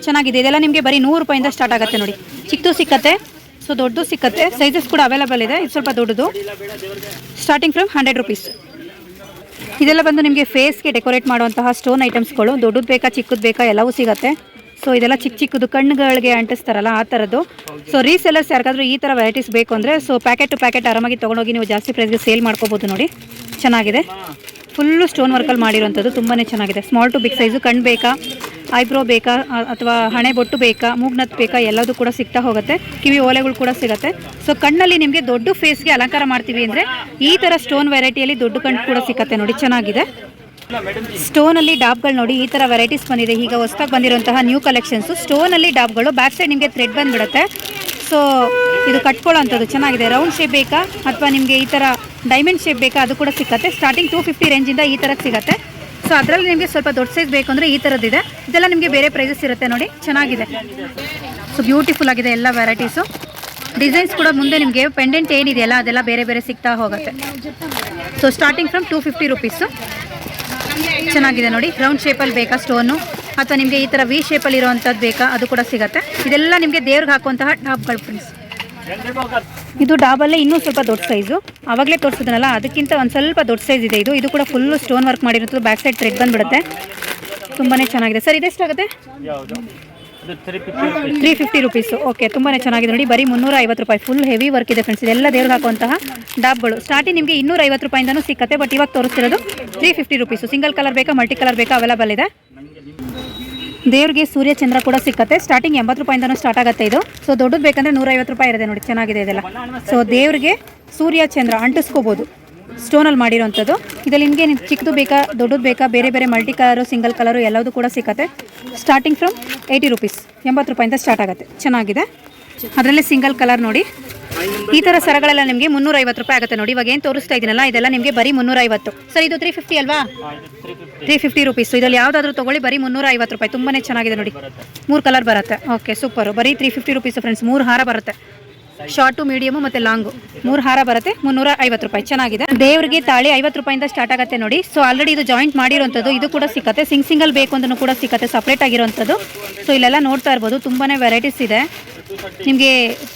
ಚೆನ್ನಾಗಿದೆ. ಇದೆಲ್ಲ ನಿಮಗೆ ಬರೀ ನೂರು ರೂಪಾಯಿಂದ ಸ್ಟಾರ್ಟ್ ಆಗುತ್ತೆ ನೋಡಿ. ಚಿಕ್ಕದು ಸಿಕ್ಕತ್ತೆ. ಸೊ ದೊಡ್ಡದು ಸಿಕ್ಕತ್ತೆ. ಸೈಜಸ್ ಕೂಡ ಅವೈಲೇಬಲ್ ಇದೆ. ಇದು ಸ್ವಲ್ಪ ದೊಡ್ಡದು. ಸ್ಟಾರ್ಟಿಂಗ್ ಫ್ರಮ್ ಹಂಡ್ರೆಡ್ ರುಪೀಸ್ ಇದೆಲ್ಲ ಬಂದು ನಿಮಗೆ ಫೇಸ್ಗೆ ಡೆಕೋರೇಟ್ ಮಾಡುವಂತಹ ಸ್ಟೋನ್ ಐಟಮ್ಸ್ಗಳು ದೊಡ್ಡದು ಬೇಕಾ, ಚಿಕ್ಕದು ಬೇಕಾ, ಎಲ್ಲವೂ ಸಿಗುತ್ತೆ. ಸೊ ಇದೆಲ್ಲ ಚಿಕ್ಕ ಚಿಕ್ಕದು ಕಣ್ಣುಗಳಿಗೆ ಅಂಟಿಸ್ತಾರಲ್ಲ ಆ ಥರದ್ದು. ಸೊ ರೀಸೆಲ್ಲರ್ಸ್ ಯಾರಿಗಾದ್ರೂ ಈ ಥರ ವೆರೈಟೀಸ್ ಬೇಕು ಅಂದರೆ ಸೊ ಪ್ಯಾಕೆಟ್ ಟು ಪ್ಯಾಕೆಟ್ ಆರಾಮಾಗಿ ತೊಗೊಂಡೋಗಿ ನೀವು ಜಾಸ್ತಿ ಪ್ರೈಸ್ಗೆ ಸೇಲ್ ಮಾಡ್ಕೋಬೋದು ನೋಡಿ. ಚೆನ್ನಾಗಿದೆ. ಫುಲ್ಲು ಸ್ಟೋನ್ ವರ್ಕಲ್ಲಿ ಮಾಡಿರುವಂಥದ್ದು ತುಂಬಾ ಚೆನ್ನಾಗಿದೆ. ಸ್ಮಾಲ್ ಟು ಬಿಗ್ ಸೈಜು ಕಣ್ಣು ಬೇಕಾ ಐಬ್ರೋ ಬೇಕಾ ಅಥವಾ ಹಣೆ ಬೊಟ್ಟು ಬೇಕಾ ಮೂಗ್ನತ್ ಬೇಕಾ, ಎಲ್ಲದೂ ಕೂಡ ಸಿಗ್ತಾ ಹೋಗುತ್ತೆ. ಕಿವಿ ಓಲೆಗಳು ಕೂಡ ಸಿಗುತ್ತೆ. ಸೊ ಕಣ್ಣಲ್ಲಿ ನಿಮಗೆ ದೊಡ್ಡ ಫೇಸ್ಗೆ ಅಲಂಕಾರ ಮಾಡ್ತೀವಿ ಅಂದರೆ ಈ ಥರ ಸ್ಟೋನ್ ವೆರೈಟಿಯಲ್ಲಿ ದೊಡ್ಡ ಕಣ್ಣು ಕೂಡ ಸಿಗುತ್ತೆ ನೋಡಿ, ಚೆನ್ನಾಗಿದೆ. ಸ್ಟೋನಲ್ಲಿ ಡಾಬ್ಗಳು ನೋಡಿ, ಈ ತರ ವೆರೈಟೀಸ್ ಬಂದಿದೆ. ಈಗ ಹೊಸದಾಗಿ ಬಂದಿರುವಂತಹ ನ್ಯೂ ಕಲೆಕ್ಷನ್ಸ್ ಸ್ಟೋನ್ ಅಲ್ಲಿ ಡಾಬ್ಗಳು, ಬ್ಯಾಕ್ ಸೈಡ್ ನಿಮಗೆ ಥ್ರೆಡ್ ಬಂದ್ಬಿಡುತ್ತೆ. ಸೊ ಇದು ಕಟ್ಕೊಳ್ಳೋ ಚೆನ್ನಾಗಿದೆ. ರೌಂಡ್ ಶೇಪ್ ಬೇಕಾ? ಅಥವಾ ನಿಮಗೆ ಈ ಥರ ಡೈಮಂಡ್ ಶೇಪ್ ಬೇಕಾ? ಅದು ಕೂಡ ಸಿಕ್ಕತ್ತೆ. ಸ್ಟಾರ್ಟಿಂಗ್ ಟೂ ಫಿಫ್ಟಿ ರೇಂಜಿಂದ ಈ ಥರ ಸಿಗುತ್ತೆ. ಸೊ ಅದರಲ್ಲಿ ನಿಮಗೆ ಸ್ವಲ್ಪ ದೊಡ್ಡ ಸೈಜ್ ಬೇಕು ಅಂದರೆ ಈ ಥರದ್ದಿದೆ ಇದೆಲ್ಲ ನಿಮಗೆ ಬೇರೆ ಪ್ರೈಸಸ್ ಇರುತ್ತೆ ನೋಡಿ. ಚೆನ್ನಾಗಿದೆ. ಸೊ ಬ್ಯೂಟಿಫುಲ್ ಆಗಿದೆ ಎಲ್ಲ ವೆರೈಟೀಸು ಡಿಸೈನ್ಸ್ ಕೂಡ ಮುಂದೆ ನಿಮಗೆ ಪೆಂಡೆಂಟ್ ಏನಿದೆಯಲ್ಲ, ಅದೆಲ್ಲ ಬೇರೆ ಬೇರೆ ಸಿಗ್ತಾ ಹೋಗುತ್ತೆ. So starting from two fifty rupees ಚೆನ್ನಾಗಿದೆ ನೋಡಿ. ರೌಂಡ್ ಶೇಪಲ್ಲಿ ಬೇಕಾ ಸ್ಟೋನು ಅಥವಾ ನಿಮಗೆ ಈ ಥರ ವಿ ಶೇಪಲ್ಲಿ ಇರೋವಂಥದ್ದು ಬೇಕಾ? ಅದು ಕೂಡ ಸಿಗುತ್ತೆ. ಇದೆಲ್ಲ ನಿಮಗೆ ದೇವ್ರಿಗೆ ಹಾಕುವಂತಹ ಡಾಬ್ಗಳು ಫ್ರೆಂಡ್ಸ್ ಇದು ಡಾಬಲ್ಲೇ ಇನ್ನೂ ಸ್ವಲ್ಪ ದೊಡ್ಡ ಸೈಜು ಆವಾಗಲೇ ತೋರಿಸಿದ್ನಲ್ಲ, ಅದಕ್ಕಿಂತ ಒಂದು ಸ್ವಲ್ಪ ದೊಡ್ಡ ಸೈಜ್ ಇದೆ ಇದು. ಇದು ಕೂಡ ಫುಲ್ಲು ಸ್ಟೋನ್ ವರ್ಕ್ ಮಾಡಿರೋದು. ಬ್ಯಾಕ್ ಸೈಡ್ ಥ್ರೆಡ್ ಬಂದುಬಿಡುತ್ತೆ. ತುಂಬಾ ಚೆನ್ನಾಗಿದೆ. ಸರ್, ಇದೆಷ್ಟಾಗುತ್ತೆ? ತ್ರೀ ಫಿಫ್ಟಿ ರುಪೀಸ್ ಓಕೆ ತುಂಬಾ ಚೆನ್ನಾಗಿದೆ ನೋಡಿ. ಬರೀ ಮುನ್ನೂರ ಐವತ್ತು ರೂಪಾಯಿ. ಫುಲ್ ಹೆವಿ ವರ್ಕ್ ಇದೆ ಫ್ರೆಂಡ್ಸ್ ಇದೆಲ್ಲ ದೇವ್ರಿಗೆ ಹಾಕುವಂತಹ ಡಾಬ್ಗಳು. ಸ್ಟಾರ್ಟಿಂಗ್ ನಿಮಗೆ ಇನ್ನೂರ ಐವತ್ತು ರೂಪಾಯಿಂದನೂ ಸಿಕ್ಕತ್ತೆ ಬಟ್ ಇವಾಗ ತೋರಿಸ್ತಿರೋದು three fifty rupees single colour ಬೇಕಾ ಮಲ್ಟಿ ಕಲರ್ ಬೇಕಾ ಅವೈಲೇಬಲ್ ಇದೆ. ದೇವ್ರಿಗೆ ಸೂರ್ಯ ಚಂದ್ರ ಕೂಡ ಸಿಕ್ಕತ್ತೆ. ಸ್ಟಾರ್ಟಿಂಗ್ ಎಂಬತ್ತು ರೂಪಾಯಿಂದನೂ ಸ್ಟಾರ್ಟ್ ಆಗುತ್ತೆ ಇದು. ಸೊ ದೊಡ್ಡದು ಬೇಕಂದ್ರೆ ನೂರೈವತ್ತು ರೂಪಾಯಿ ಇರುತ್ತೆ ನೋಡಿ. ಚೆನ್ನಾಗಿದೆ ಇದೆಲ್ಲ. ಸೊ ದೇವ್ರಿಗೆ ಸೂರ್ಯ ಚಂದ್ರ ಅಂಟಿಸ್ಕೋಬೋದು. ಸ್ಟೋನಲ್ಲಿ ಮಾಡಿರೋವಂಥದ್ದು. ಇದರಲ್ಲಿ ನಿಮಗೆ ನಿಮ್ಗೆ ಚಿಕ್ಕದು ಬೇಕಾ, ದೊಡ್ಡದು ಬೇಕಾ, ಬೇರೆ ಬೇರೆ ಮಲ್ಟಿ ಕಲರು ಸಿಂಗಲ್ ಕಲರು ಎಲ್ಲದೂ ಕೂಡ ಸಿಕ್ಕತ್ತೆ. ಸ್ಟಾರ್ಟಿಂಗ್ ಫ್ರಮ್ ಏಯ್ಟಿ ರುಪೀಸ್ ಎಂಬತ್ತು ರೂಪಾಯಿಂದ ಸ್ಟಾರ್ಟ್ ಆಗುತ್ತೆ. ಚೆನ್ನಾಗಿದೆ. ಅದರಲ್ಲಿ ಸಿಂಗಲ್ ಕಲರ್ ನೋಡಿ. ಈ ಥರ ಸರಗಳೆಲ್ಲ ನಿಮಗೆ ಮುನ್ನೂರೈವತ್ತು ರೂಪಾಯಿ ಆಗುತ್ತೆ ನೋಡಿ. ಇವಾಗ ಏನು ತೋರಿಸ್ತಾ ಇದ್ದೀನಲ್ಲ ಇದೆಲ್ಲ ನಿಮಗೆ ಬರೀ ಮುನ್ನೂರೈವತ್ತು. ಸರ್, ಇದು ತ್ರೀ ಫಿಫ್ಟಿ ಅಲ್ವಾ? ತ್ರೀ ಫಿಫ್ಟಿ ರುಪೀಸ್ ಇದರಲ್ಲಿ ಯಾವುದಾದ್ರೂ ತೊಗೊಳ್ಳಿ, ಬರೀ ಮುನ್ನೂರ ಐವತ್ತು ರೂಪಾಯಿ. ತುಂಬಾ ಚೆನ್ನಾಗಿದೆ ನೋಡಿ. ಮೂರು ಕಲರ್ ಬರುತ್ತೆ. ಓಕೆ ಸೂಪರು ಬರೀ ತ್ರೀ ಫಿಫ್ಟಿ ರುಪೀಸ್ ಫ್ರೆಂಡ್ಸ್ ಮೂರು ಹಾರ ಬರುತ್ತೆ. ಶಾರ್ಟು ಮೀಡಿಯಮು ಮತ್ತು ಲಾಂಗು ಮೂರು ಹಾರ ಬರುತ್ತೆ, ಮುನ್ನೂರ ಐವತ್ತು ರೂಪಾಯಿ. ಚೆನ್ನಾಗಿದೆ. ದೇವರಿಗೆ ತಾಳಿ ಐವತ್ತು ರೂಪಾಯಿಂದ ಸ್ಟಾರ್ಟ್ ಆಗುತ್ತೆ ನೋಡಿ. ಸೊ ಆಲ್ರೆಡಿ ಇದು ಜಾಯಿಂಟ್ ಮಾಡಿರೋಂಥದ್ದು ಇದು ಕೂಡ ಸಿಕ್ಕತ್ತೆ. ಸಿಂಗ್ ಸಿಂಗಲ್ ಬೇಕು ಅಂದ್ರೂ ಕೂಡ ಸಿಕ್ಕತ್ತೆ ಸಪ್ರೇಟ್ ಆಗಿರೋಂಥದ್ದು ಸೊ ಇಲ್ಲೆಲ್ಲ ನೋಡ್ತಾ ಇರ್ಬೋದು. ತುಂಬಾ ವೆರೈಟೀಸ್ ಇದೆ. ನಿಮಗೆ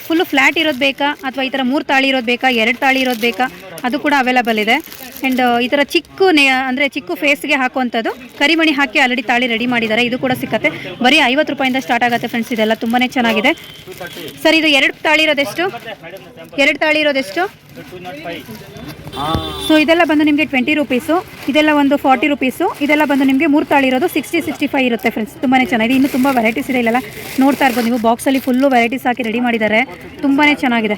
ಫುಲ್ಲು ಫ್ಲ್ಯಾಟ್ ಇರೋದು ಬೇಕಾ? ಅಥವಾ ಈ ಥರ ಮೂರು ತಾಳಿ ಇರೋದು ಬೇಕಾ? ಎರಡು ತಾಳಿ ಇರೋದು ಬೇಕಾ? ಅದು ಕೂಡ ಅವೈಲಬಲ್ ಇದೆ. ಆ್ಯಂಡ್ ಈ ಥರ ಚಿಕ್ಕ ನೇ, ಅಂದರೆ ಚಿಕ್ಕ ಫೇಸ್ಗೆ ಹಾಕುವಂಥದ್ದು, ಕರಿಮಣಿ ಹಾಕಿ ಆಲ್ರೆಡಿ ತಾಳಿ ರೆಡಿ ಮಾಡಿದ್ದಾರೆ ಇದು ಕೂಡ ಸಿಕ್ಕತ್ತೆ. ಬರೀ ಐವತ್ತು ರೂಪಾಯಿಂದ ಸ್ಟಾರ್ಟ್ ಆಗುತ್ತೆ ಫ್ರೆಂಡ್ಸ್ ಇದೆಲ್ಲ ತುಂಬಾ ಚೆನ್ನಾಗಿದೆ. ಸರ್, ಇದು ಎರಡು ತಾಳಿ ಇರೋದೆಷ್ಟು? ಎರಡು ತಾಳಿ ಇರೋದೆಷ್ಟು? ಸೊ ಇದೆಲ್ಲ ಬಂದು ನಿಮಗೆ ಟ್ವೆಂಟಿ ರುಪೀಸು ಇದೆಲ್ಲ ಒಂದು ಫಾರ್ಟಿ ರುಪೀಸು ಇದೆಲ್ಲ ಬಂದು ನಿಮಗೆ ಮೂರು ತಾಳಿ ಇರೋದು ಸಿಕ್ಸ್ಟಿ ಸಿಕ್ಸ್ಟಿ ಫೈವ್ ಇರುತ್ತೆ ಫ್ರೆಂಡ್ಸ್ ತುಂಬಾ ಚೆನ್ನಾಗಿದೆ. ಇನ್ನು ತುಂಬ ವೆರೈಟೀಸ್ ಇದೆ ಇಲ್ಲೆಲ್ಲ. ನೋಡ್ತಾ ಇರ್ಬೋದು ನೀವು. ಬಾಕ್ಸಲ್ಲಿ ಫುಲ್ಲು ವೆರೈಟೀಸ್ ಹಾಕಿ ರೆಡಿ ಮಾಡಿದ್ದಾರೆ. ತುಂಬಾ ಚೆನ್ನಾಗಿದೆ.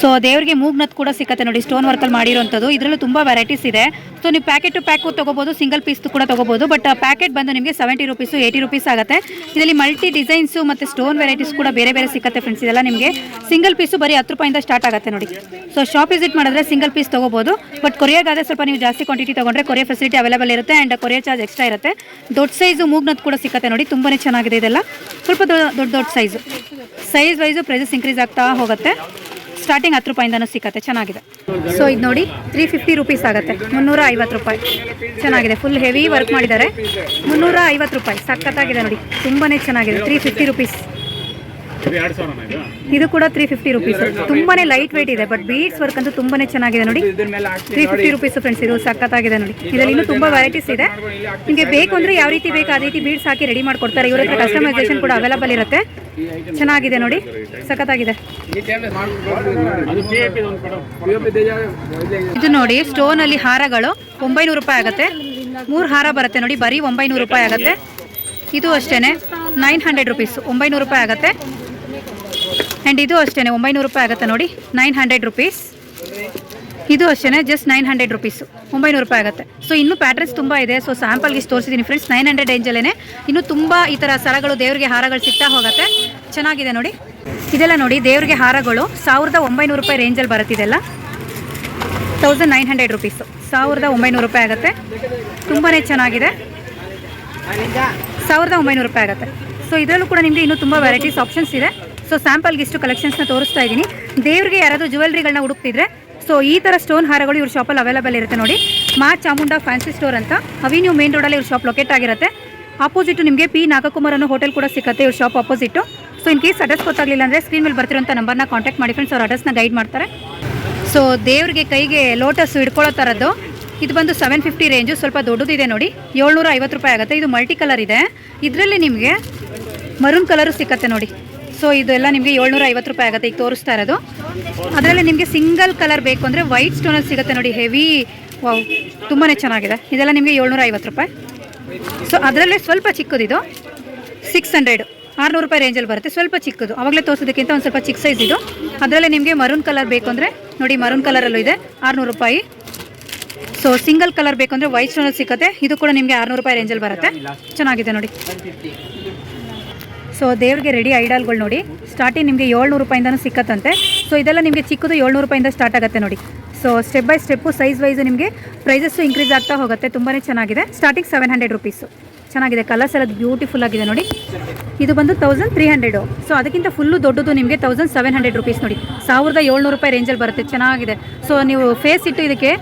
ಸೊ ದೇವರಿಗೆ ಮೂಗ್ನತ್ ಕೂಡ ಸಿಕ್ಕತ್ತೆ ನೋಡಿ ಸ್ಟೋನ್ ವರ್ಕಲ್ಲಿ ಮಾಡಿರೋಂಥದ್ದು. ಇದರಲ್ಲೂ ತುಂಬ ವೆರೈಟೀಸ್ ಇದೆ. ಸೊ ನೀವು ಪ್ಯಾಕೆಟ್ ಟು ಪ್ಯಾಕು ತೊಗೋಬೋದು ಸಿಂಗಲ್ ಪೀಸ್ ಕೂಡ ತೊಗೋಬೋದು ಬಟ್ ಪ್ಯಾಕೆಟ್ ಬಂದು ನಿಮಗೆ ಸೆವೆಂಟಿ ರುಪೀಸು ಏಯ್ಟಿ ರುಪೀಸ್ ಆಗುತ್ತೆ. ಇದರಲ್ಲಿ ಮಲ್ಟಿ ಡಿಸೈನ್ಸು ಮತ್ತು ಸ್ಟೋನ್ ವೆರೈಟೀಸ್ ಕೂಡ ಬೇರೆ ಬೇರೆ ಸಿಕ್ಕತ್ತೆ ಫ್ರೆಂಡ್ಸ್ ಇದೆಲ್ಲ ನಿಮಗೆ ಸಿಂಗಲ್ ಪೀಸು ಬರೀ ಹತ್ತು ರೂಪಾಯಿಂದ ಸ್ಟಾರ್ಟ್ ಆಗುತ್ತೆ ನೋಡಿ. ಸೊ ಶಾಪ್ ವಿಸಿಟ್ ಮಾಡಿದ್ರೆ ಸಿಂಗಲ್ ಪೀಸ್ ತೊಗೋಬೋದು ಬಟ್ ಕೊರಿಯರ್ಗಾದರೆ ಸ್ವಲ್ಪ ನೀವು ಜಾಸ್ತಿ ಕ್ವಾಂಟಿಟಿ ತೊಗೊಂಡ್ರೆ ಕೊರಿಯರ್ ಫೆಸಿಲಿಟಿ ಅವೈಲೇಬಲ್ ಇರುತ್ತೆ ಆ್ಯಂಡ್ ಕೊರಿಯರ್ ಚಾರ್ಜ್ ಎಕ್ಸ್ಟ್ರಾ ಇರುತ್ತೆ. ದೊಡ್ಡ ಸೈಜು ಮೂಗ್ನದ್ದು ಕೂಡ ಸಿಕ್ಕತ್ತೆ ನೋಡಿ ತುಂಬಾ ಚೆನ್ನಾಗಿದೆ ಇದೆಲ್ಲ. ಸ್ವಲ್ಪ ದೊಡ್ಡ ದೊಡ್ಡ size size wise prices increase ಆಗ್ತಾ ಹೋಗುತ್ತೆ. ಸ್ಟಾರ್ಟಿಂಗ್ ಹತ್ತು ರೂಪಾಯಿಂದನೂ ಸಿಕ್ಕತ್ತೆ, ಚೆನ್ನಾಗಿದೆ. ಸೊ ಇದು ನೋಡಿ ತ್ರೀ ಫಿಫ್ಟಿ ರುಪೀಸ್ ಆಗುತ್ತೆ. ಮುನ್ನೂರ ಐವತ್ತು ರೂಪಾಯಿ. ಚೆನ್ನಾಗಿದೆ ಫುಲ್ ಹೆವಿ ವರ್ಕ್ ಮಾಡಿದ್ದಾರೆ. ಮುನ್ನೂರ ಐವತ್ತು ರೂಪಾಯಿ, ಸಖತ್ತಾಗಿದೆ ನೋಡಿ. ತುಂಬಾ ಚೆನ್ನಾಗಿದೆ ತ್ರೀ ಫಿಫ್ಟಿ ರುಪೀಸ್ ಇದು ಕೂಡ ತ್ರೀ ಫಿಫ್ಟಿ ರುಪೀಸ್ ತುಂಬಾನೇ ಲೈಟ್ ವೇಟ್ ಇದೆ ಬಟ್ ಬೀಡ್ಸ್ ವರ್ಕ್ ಅಂತೂ ತುಂಬಾನೇ ಚೆನ್ನಾಗಿದೆ ನೋಡಿ. ತ್ರೀ ಫಿಫ್ಟಿ ರುಪೀಸ್ ಫ್ರೆಂಡ್ಸ್ ಇದು ಸಖತ್ತಾಗಿದೆ ನೋಡಿ. ಇದರಲ್ಲಿ ಇನ್ನೂ ತುಂಬಾ ವೆರೈಟೀಸ್ ಇದೆ. ನಿಮಗೆ ಬೇಕು ಅಂದ್ರೆ ಯಾವ ರೀತಿ ಬೇಕು ಅದೇ ರೀತಿ ಬೀಡ್ಸ್ ಹಾಕಿ ರೆಡಿ ಮಾಡ್ಕೊಡ್ತಾರೆ. ಇವರ ಹತ್ರ ಕಸ್ಟಮೈಸೇಷನ್ ಕೂಡ ಅವೈಲಬಲ್ ಇರುತ್ತೆ. ಚೆನ್ನಾಗಿದೆ ನೋಡಿ. ಸಖತ್ತಾಗಿದೆ. ಇದು ನೋಡಿ ಸ್ಟೋನ್ ಅಲ್ಲಿ ಹಾರಗಳು ಒಂಬೈನೂರು ರೂಪಾಯಿ ಆಗುತ್ತೆ. ಮೂರು ಹಾರ ಬರುತ್ತೆ ನೋಡಿ ಬರೀ ಒಂಬೈನೂರು ರೂಪಾಯಿ ಆಗುತ್ತೆ. ಇದು ಅಷ್ಟೇನೆ ನೈನ್ ಹಂಡ್ರೆಡ್ ರುಪೀಸ್ ಒಂಬೈನೂರು ರೂಪಾಯಿ ಆಗುತ್ತೆ. ಆ್ಯಂಡ್ ಇದು ಅಷ್ಟೇ ಒಂಬೈನೂರು ರೂಪಾಯಿ ಆಗುತ್ತೆ ನೋಡಿ ನೈನ್ ಹಂಡ್ರೆಡ್ ರುಪೀಸ್ ಇದು ಅಷ್ಟೇ ಜಸ್ಟ್ ನೈನ್ ಹಂಡ್ರೆಡ್ ರುಪೀಸು ಒಂಬೈನೂರು ರೂಪಾಯಿ ಆಗುತ್ತೆ. ಸೊ ಇನ್ನೂ ಪ್ಯಾಟ್ರನ್ಸ್ ತುಂಬ ಇದೆ. ಸೊ ಸ್ಯಾಂಪಲ್ಗೆ ತೋರಿಸಿದ್ದೀನಿ ಫ್ರೆಂಡ್ಸ್ ನೈನ್ ಹಂಡ್ರೆಡ್ ರೇಂಜಲ್ಲೇ ಇನ್ನೂ ತುಂಬ ಈ ಥರ ಸರಗಳು ದೇವರಿಗೆ ಹಾರಗಳು ಸಿಗ್ತಾ ಹೋಗುತ್ತೆ. ಚೆನ್ನಾಗಿದೆ ನೋಡಿ. ಇದೆಲ್ಲ ನೋಡಿ, ದೇವರಿಗೆ ಹಾರಗಳು ಸಾವಿರದ ಒಂಬೈನೂರು ರೂಪಾಯಿ ರೇಂಜಲ್ಲಿ ಬರುತ್ತಿದೆಲ್ಲ ತೌಸಂಡ್ ನೈನ್ ಹಂಡ್ರೆಡ್ ರುಪೀಸು ಸಾವಿರದ ಒಂಬೈನೂರು ರೂಪಾಯಿ ಆಗುತ್ತೆ. ತುಂಬಾ ಚೆನ್ನಾಗಿದೆ. ಸಾವಿರದ ಒಂಬೈನೂರು ರೂಪಾಯಿ ಆಗುತ್ತೆ. ಸೊ ಇದರಲ್ಲೂ ಕೂಡ ನಿಮಗೆ ಇನ್ನೂ ತುಂಬ ವೆರೈಟೀಸ್ ಆಪ್ಷನ್ಸ್ ಇದೆ. ಸೊ ಸ್ಯಾಂಪಲ್ಗೆ ಇಷ್ಟು ಕಲೆಕ್ಷನ್ಸ್ನ ತೋರಿಸ್ತಾ ಇದ್ದೀನಿ. ದೇವ್ರಿಗೆ ಯಾರಾದರೂ ಜ್ಯುವೆಲ್ರಿಗಳನ್ನ ಹುಡುಕ್ತಿದ್ರೆ ಸೊ ಈ ಥರ ಸ್ಟೋನ್ ಹಾರಗಳು ಇವ್ರ ಶಾಪಲ್ಲಿ ಅವೈಲೇಬಲ್ ಇರುತ್ತೆ ನೋಡಿ. ಮಾ ಚಾಮುಂಡ ಫ್ಯಾನ್ಸಿ ಸ್ಟೋರ್ ಅಂತ ಅವಿನ್ಯೂ ಮೇನ್ ರೋಡಲ್ಲಿ ಇವ್ರ ಶಾಪ್ ಲೊಕೇಟ್ ಆಗಿರುತ್ತೆ. ಆಪೋಸಿಟ್ ನಿಮಗೆ ಪಿ ನಾಗಕುಮಾರ್ ಅನ್ನೋ ಹೋಟೆಲ್ ಕೂಡ ಸಿಗುತ್ತೆ ಇವ್ರ shop opposite so in case address ಗೊತ್ತಾಗಲಿಲ್ಲ ಅಂದರೆ ಸ್ಕ್ರೀನ್ ಮೇಲೆ ಬರ್ತಿರೋಂಥ ನಂಬರ್ನ ಕಾಂಟ್ಯಾಕ್ಟ್ ಮಾಡಿ ಫ್ರೆಂಡ್ಸ್ ಅವ್ರ ಅಡ್ರೆಸ್ನ ಗೈಡ್ ಮಾಡ್ತಾರೆ. ಸೊ ದೇವ್ರಿಗೆ ಕೈಗೆ ಲೋಟಸ್ ಹಿಡ್ಕೊಳ್ಳೋ ಥರದ್ದು ಇದು ಬಂದು ಸೆವೆನ್ ಫಿಫ್ಟಿ ರೇಂಜು ಸ್ವಲ್ಪ ದೊಡ್ಡದಿದೆ ನೋಡಿ. ಏಳ್ನೂರ ಐವತ್ತು ರೂಪಾಯಿ ಆಗುತ್ತೆ. ಇದು ಮಲ್ಟಿ ಕಲರ್ ಇದೆ. ಇದರಲ್ಲಿ ನಿಮಗೆ ಮರೂನ್ ಕಲರು ಸಿಕ್ಕತ್ತೆ ನೋಡಿ. ಸೊ ಇದೆಲ್ಲ ನಿಮಗೆ ಏಳ್ನೂರ ಐವತ್ತು ರೂಪಾಯಿ ಆಗುತ್ತೆ. ಈಗ ತೋರಿಸ್ತಾ ಇರೋದು. ಅದರಲ್ಲಿ ನಿಮಗೆ ಸಿಂಗಲ್ ಕಲರ್ ಬೇಕು ಅಂದರೆ ವೈಟ್ ಸ್ಟೋನಲ್ಲಿ ಸಿಗುತ್ತೆ ನೋಡಿ. ಹೆವಿ ವಾವ್ ತುಂಬಾ ಚೆನ್ನಾಗಿದೆ. ಇದೆಲ್ಲ ನಿಮಗೆ ಏಳ್ನೂರ ಐವತ್ತು ರೂಪಾಯಿ. ಸೊ ಅದರಲ್ಲೇ ಸ್ವಲ್ಪ ಚಿಕ್ಕದಿದು ಸಿಕ್ಸ್ ಹಂಡ್ರೆಡ್ ಆರುನೂರು ರೂಪಾಯಿ ರೇಂಜಲ್ಲಿ ಬರುತ್ತೆ. ಸ್ವಲ್ಪ ಚಿಕ್ಕದು. ಅವಾಗಲೇ ತೋರಿಸೋದಕ್ಕಿಂತ ಒಂದು ಸ್ವಲ್ಪ ಚಿಕ್ಕ ಸೈಜ್ ಇದು. ಅದರಲ್ಲೇ ನಿಮಗೆ ಮರೂನ್ ಕಲರ್ ಬೇಕು ಅಂದರೆ, ನೋಡಿ ಮರೂನ್ ಕಲರಲ್ಲೂ ಇದೆ. ಆರುನೂರು ರೂಪಾಯಿ. ಸೊ ಸಿಂಗಲ್ ಕಲರ್ ಬೇಕು ಅಂದರೆ ವೈಟ್ ಸ್ಟೋನಲ್ಲಿ ಸಿಗುತ್ತೆ. ಇದು ಕೂಡ ನಿಮಗೆ ಆರುನೂರು ರೂಪಾಯಿ ರೇಂಜಲ್ಲಿ ಬರುತ್ತೆ. ಚೆನ್ನಾಗಿದೆ ನೋಡಿ. ಸೊ ದೇವ್ರಿಗೆ ರೆಡಿ ಐಡಲ್ಗಳು ನೋಡಿ. ಸ್ಟಾರ್ಟಿಂಗ್ ನಿಮಗೆ ಏಳ್ನೂರು ರೂಪಾಯಿಂದನೂ ಸಿಕ್ಕತ್ತಂತೆ. ಸೊ ಇದೆಲ್ಲ ನಿಮಗೆ ಚಿಕ್ಕದು ಏಳ್ನೂರು ರೂಪಾಯಿಂದ ಸ್ಟಾರ್ಟ್ ಆಗುತ್ತೆ ನೋಡಿ. So step by step size wise ನಿಮಗೆ ಪ್ರೈಸಸ್ಸು ಇನ್ಕ್ರೀಸ್ ಆಗ್ತಾ ಹೋಗುತ್ತೆ. ತುಂಬಾ ಚೆನ್ನಾಗಿದೆ. ಸ್ಟಾರ್ಟಿಂಗ್ ಸೆವೆನ್ ಹಂಡ್ರೆಡ್ ರುಪೀಸು ಚೆನ್ನಾಗಿದೆ. ಕಲರ್ಸ್ ಎಲ್ಲ ಬ್ಯೂಟಿಫುಲ್ ಆಗಿದೆ ನೋಡಿ. ಇದು ಬಂದು ತೌಸಂಡ್ ತ್ರೀ ಹಂಡ್ರೆಡು ಸೊ ಅದಕ್ಕಿಂತ ಫುಲ್ಲು ದೊಡ್ಡದು ನಿಮಗೆ ತೌಸಂಡ್ ಸೆವೆನ್ ಹಂಡ್ರೆಡ್ ರುಪೀಸ್ ನೋಡಿ. ಸಾವಿರದ ಏಳ್ನೂರು ರೂಪಾಯಿ ರೇಂಜಲ್ಲಿ ಬರುತ್ತೆ. ಚೆನ್ನಾಗಿದೆ. ಸೊ ನೀವು ಫೇಸ್ ಇಟ್ಟು ಇದಕ್ಕೆ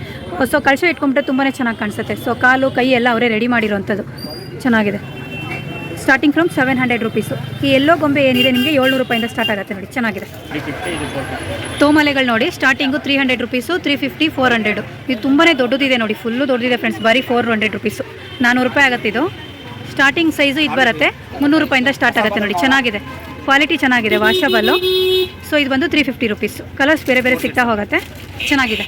ಸೊ ಕಳಶ ಇಟ್ಕೊಂಡ್ಬಿಟ್ರೆ ತುಂಬಾ ಚೆನ್ನಾಗಿ ಕಾಣಿಸುತ್ತೆ. ಸೊ ಕಾಲು, ಕೈ ಎಲ್ಲ ಅವರೇ ರೆಡಿ ಮಾಡಿರೋವಂಥದ್ದು. ಚೆನ್ನಾಗಿದೆ. Starting from seven hundred rupees ಈ ಎಲ್ಲೋ ಗೊಂಬೆ ಏನಿದೆ ನಿಮಗೆ ಏಳ್ನೂರು ರೂಪಾಯಿಂದ ಸ್ಟಾರ್ಟ್ ಆಗುತ್ತೆ ನೋಡಿ, ಚೆನ್ನಾಗಿದೆ. ತೋಮಲೆಗಳು ನೋಡಿ starting three hundred rupees three fifty four hundred ಇದು ತುಂಬಾ ದೊಡ್ಡದಿದೆ ನೋಡಿ ಫುಲ್ಲು ದೊಡ್ಡದಿದೆ ಫ್ರೆಂಡ್ಸ್ ಬರೀ ಫೋರ್ ಹಂಡ್ರೆಡ್ ರುಪೀಸು ನಾನ್ನೂರು ರೂಪಾಯಿ ಆಗುತ್ತೆ ಇದು. ಸ್ಟಾರ್ಟಿಂಗ್ ಸೈಜು ಇದು ಬರುತ್ತೆ. ಮುನ್ನೂರು ರೂಪಾಯಿಂದ ಸ್ಟಾರ್ಟ್ ಆಗುತ್ತೆ ನೋಡಿ, ಚೆನ್ನಾಗಿದೆ. ಕ್ವಾಲಿಟಿ ಚೆನ್ನಾಗಿದೆ ವಾಷಬಲ್ಲು ಸೊ ಇದು ಬಂದು ತ್ರೀ ಫಿಫ್ಟಿ ರುಪೀಸು ಕಲರ್ಸ್ ಬೇರೆ ಬೇರೆ ಸಿಗ್ತಾ ಹೋಗುತ್ತೆ. ಚೆನ್ನಾಗಿದೆ.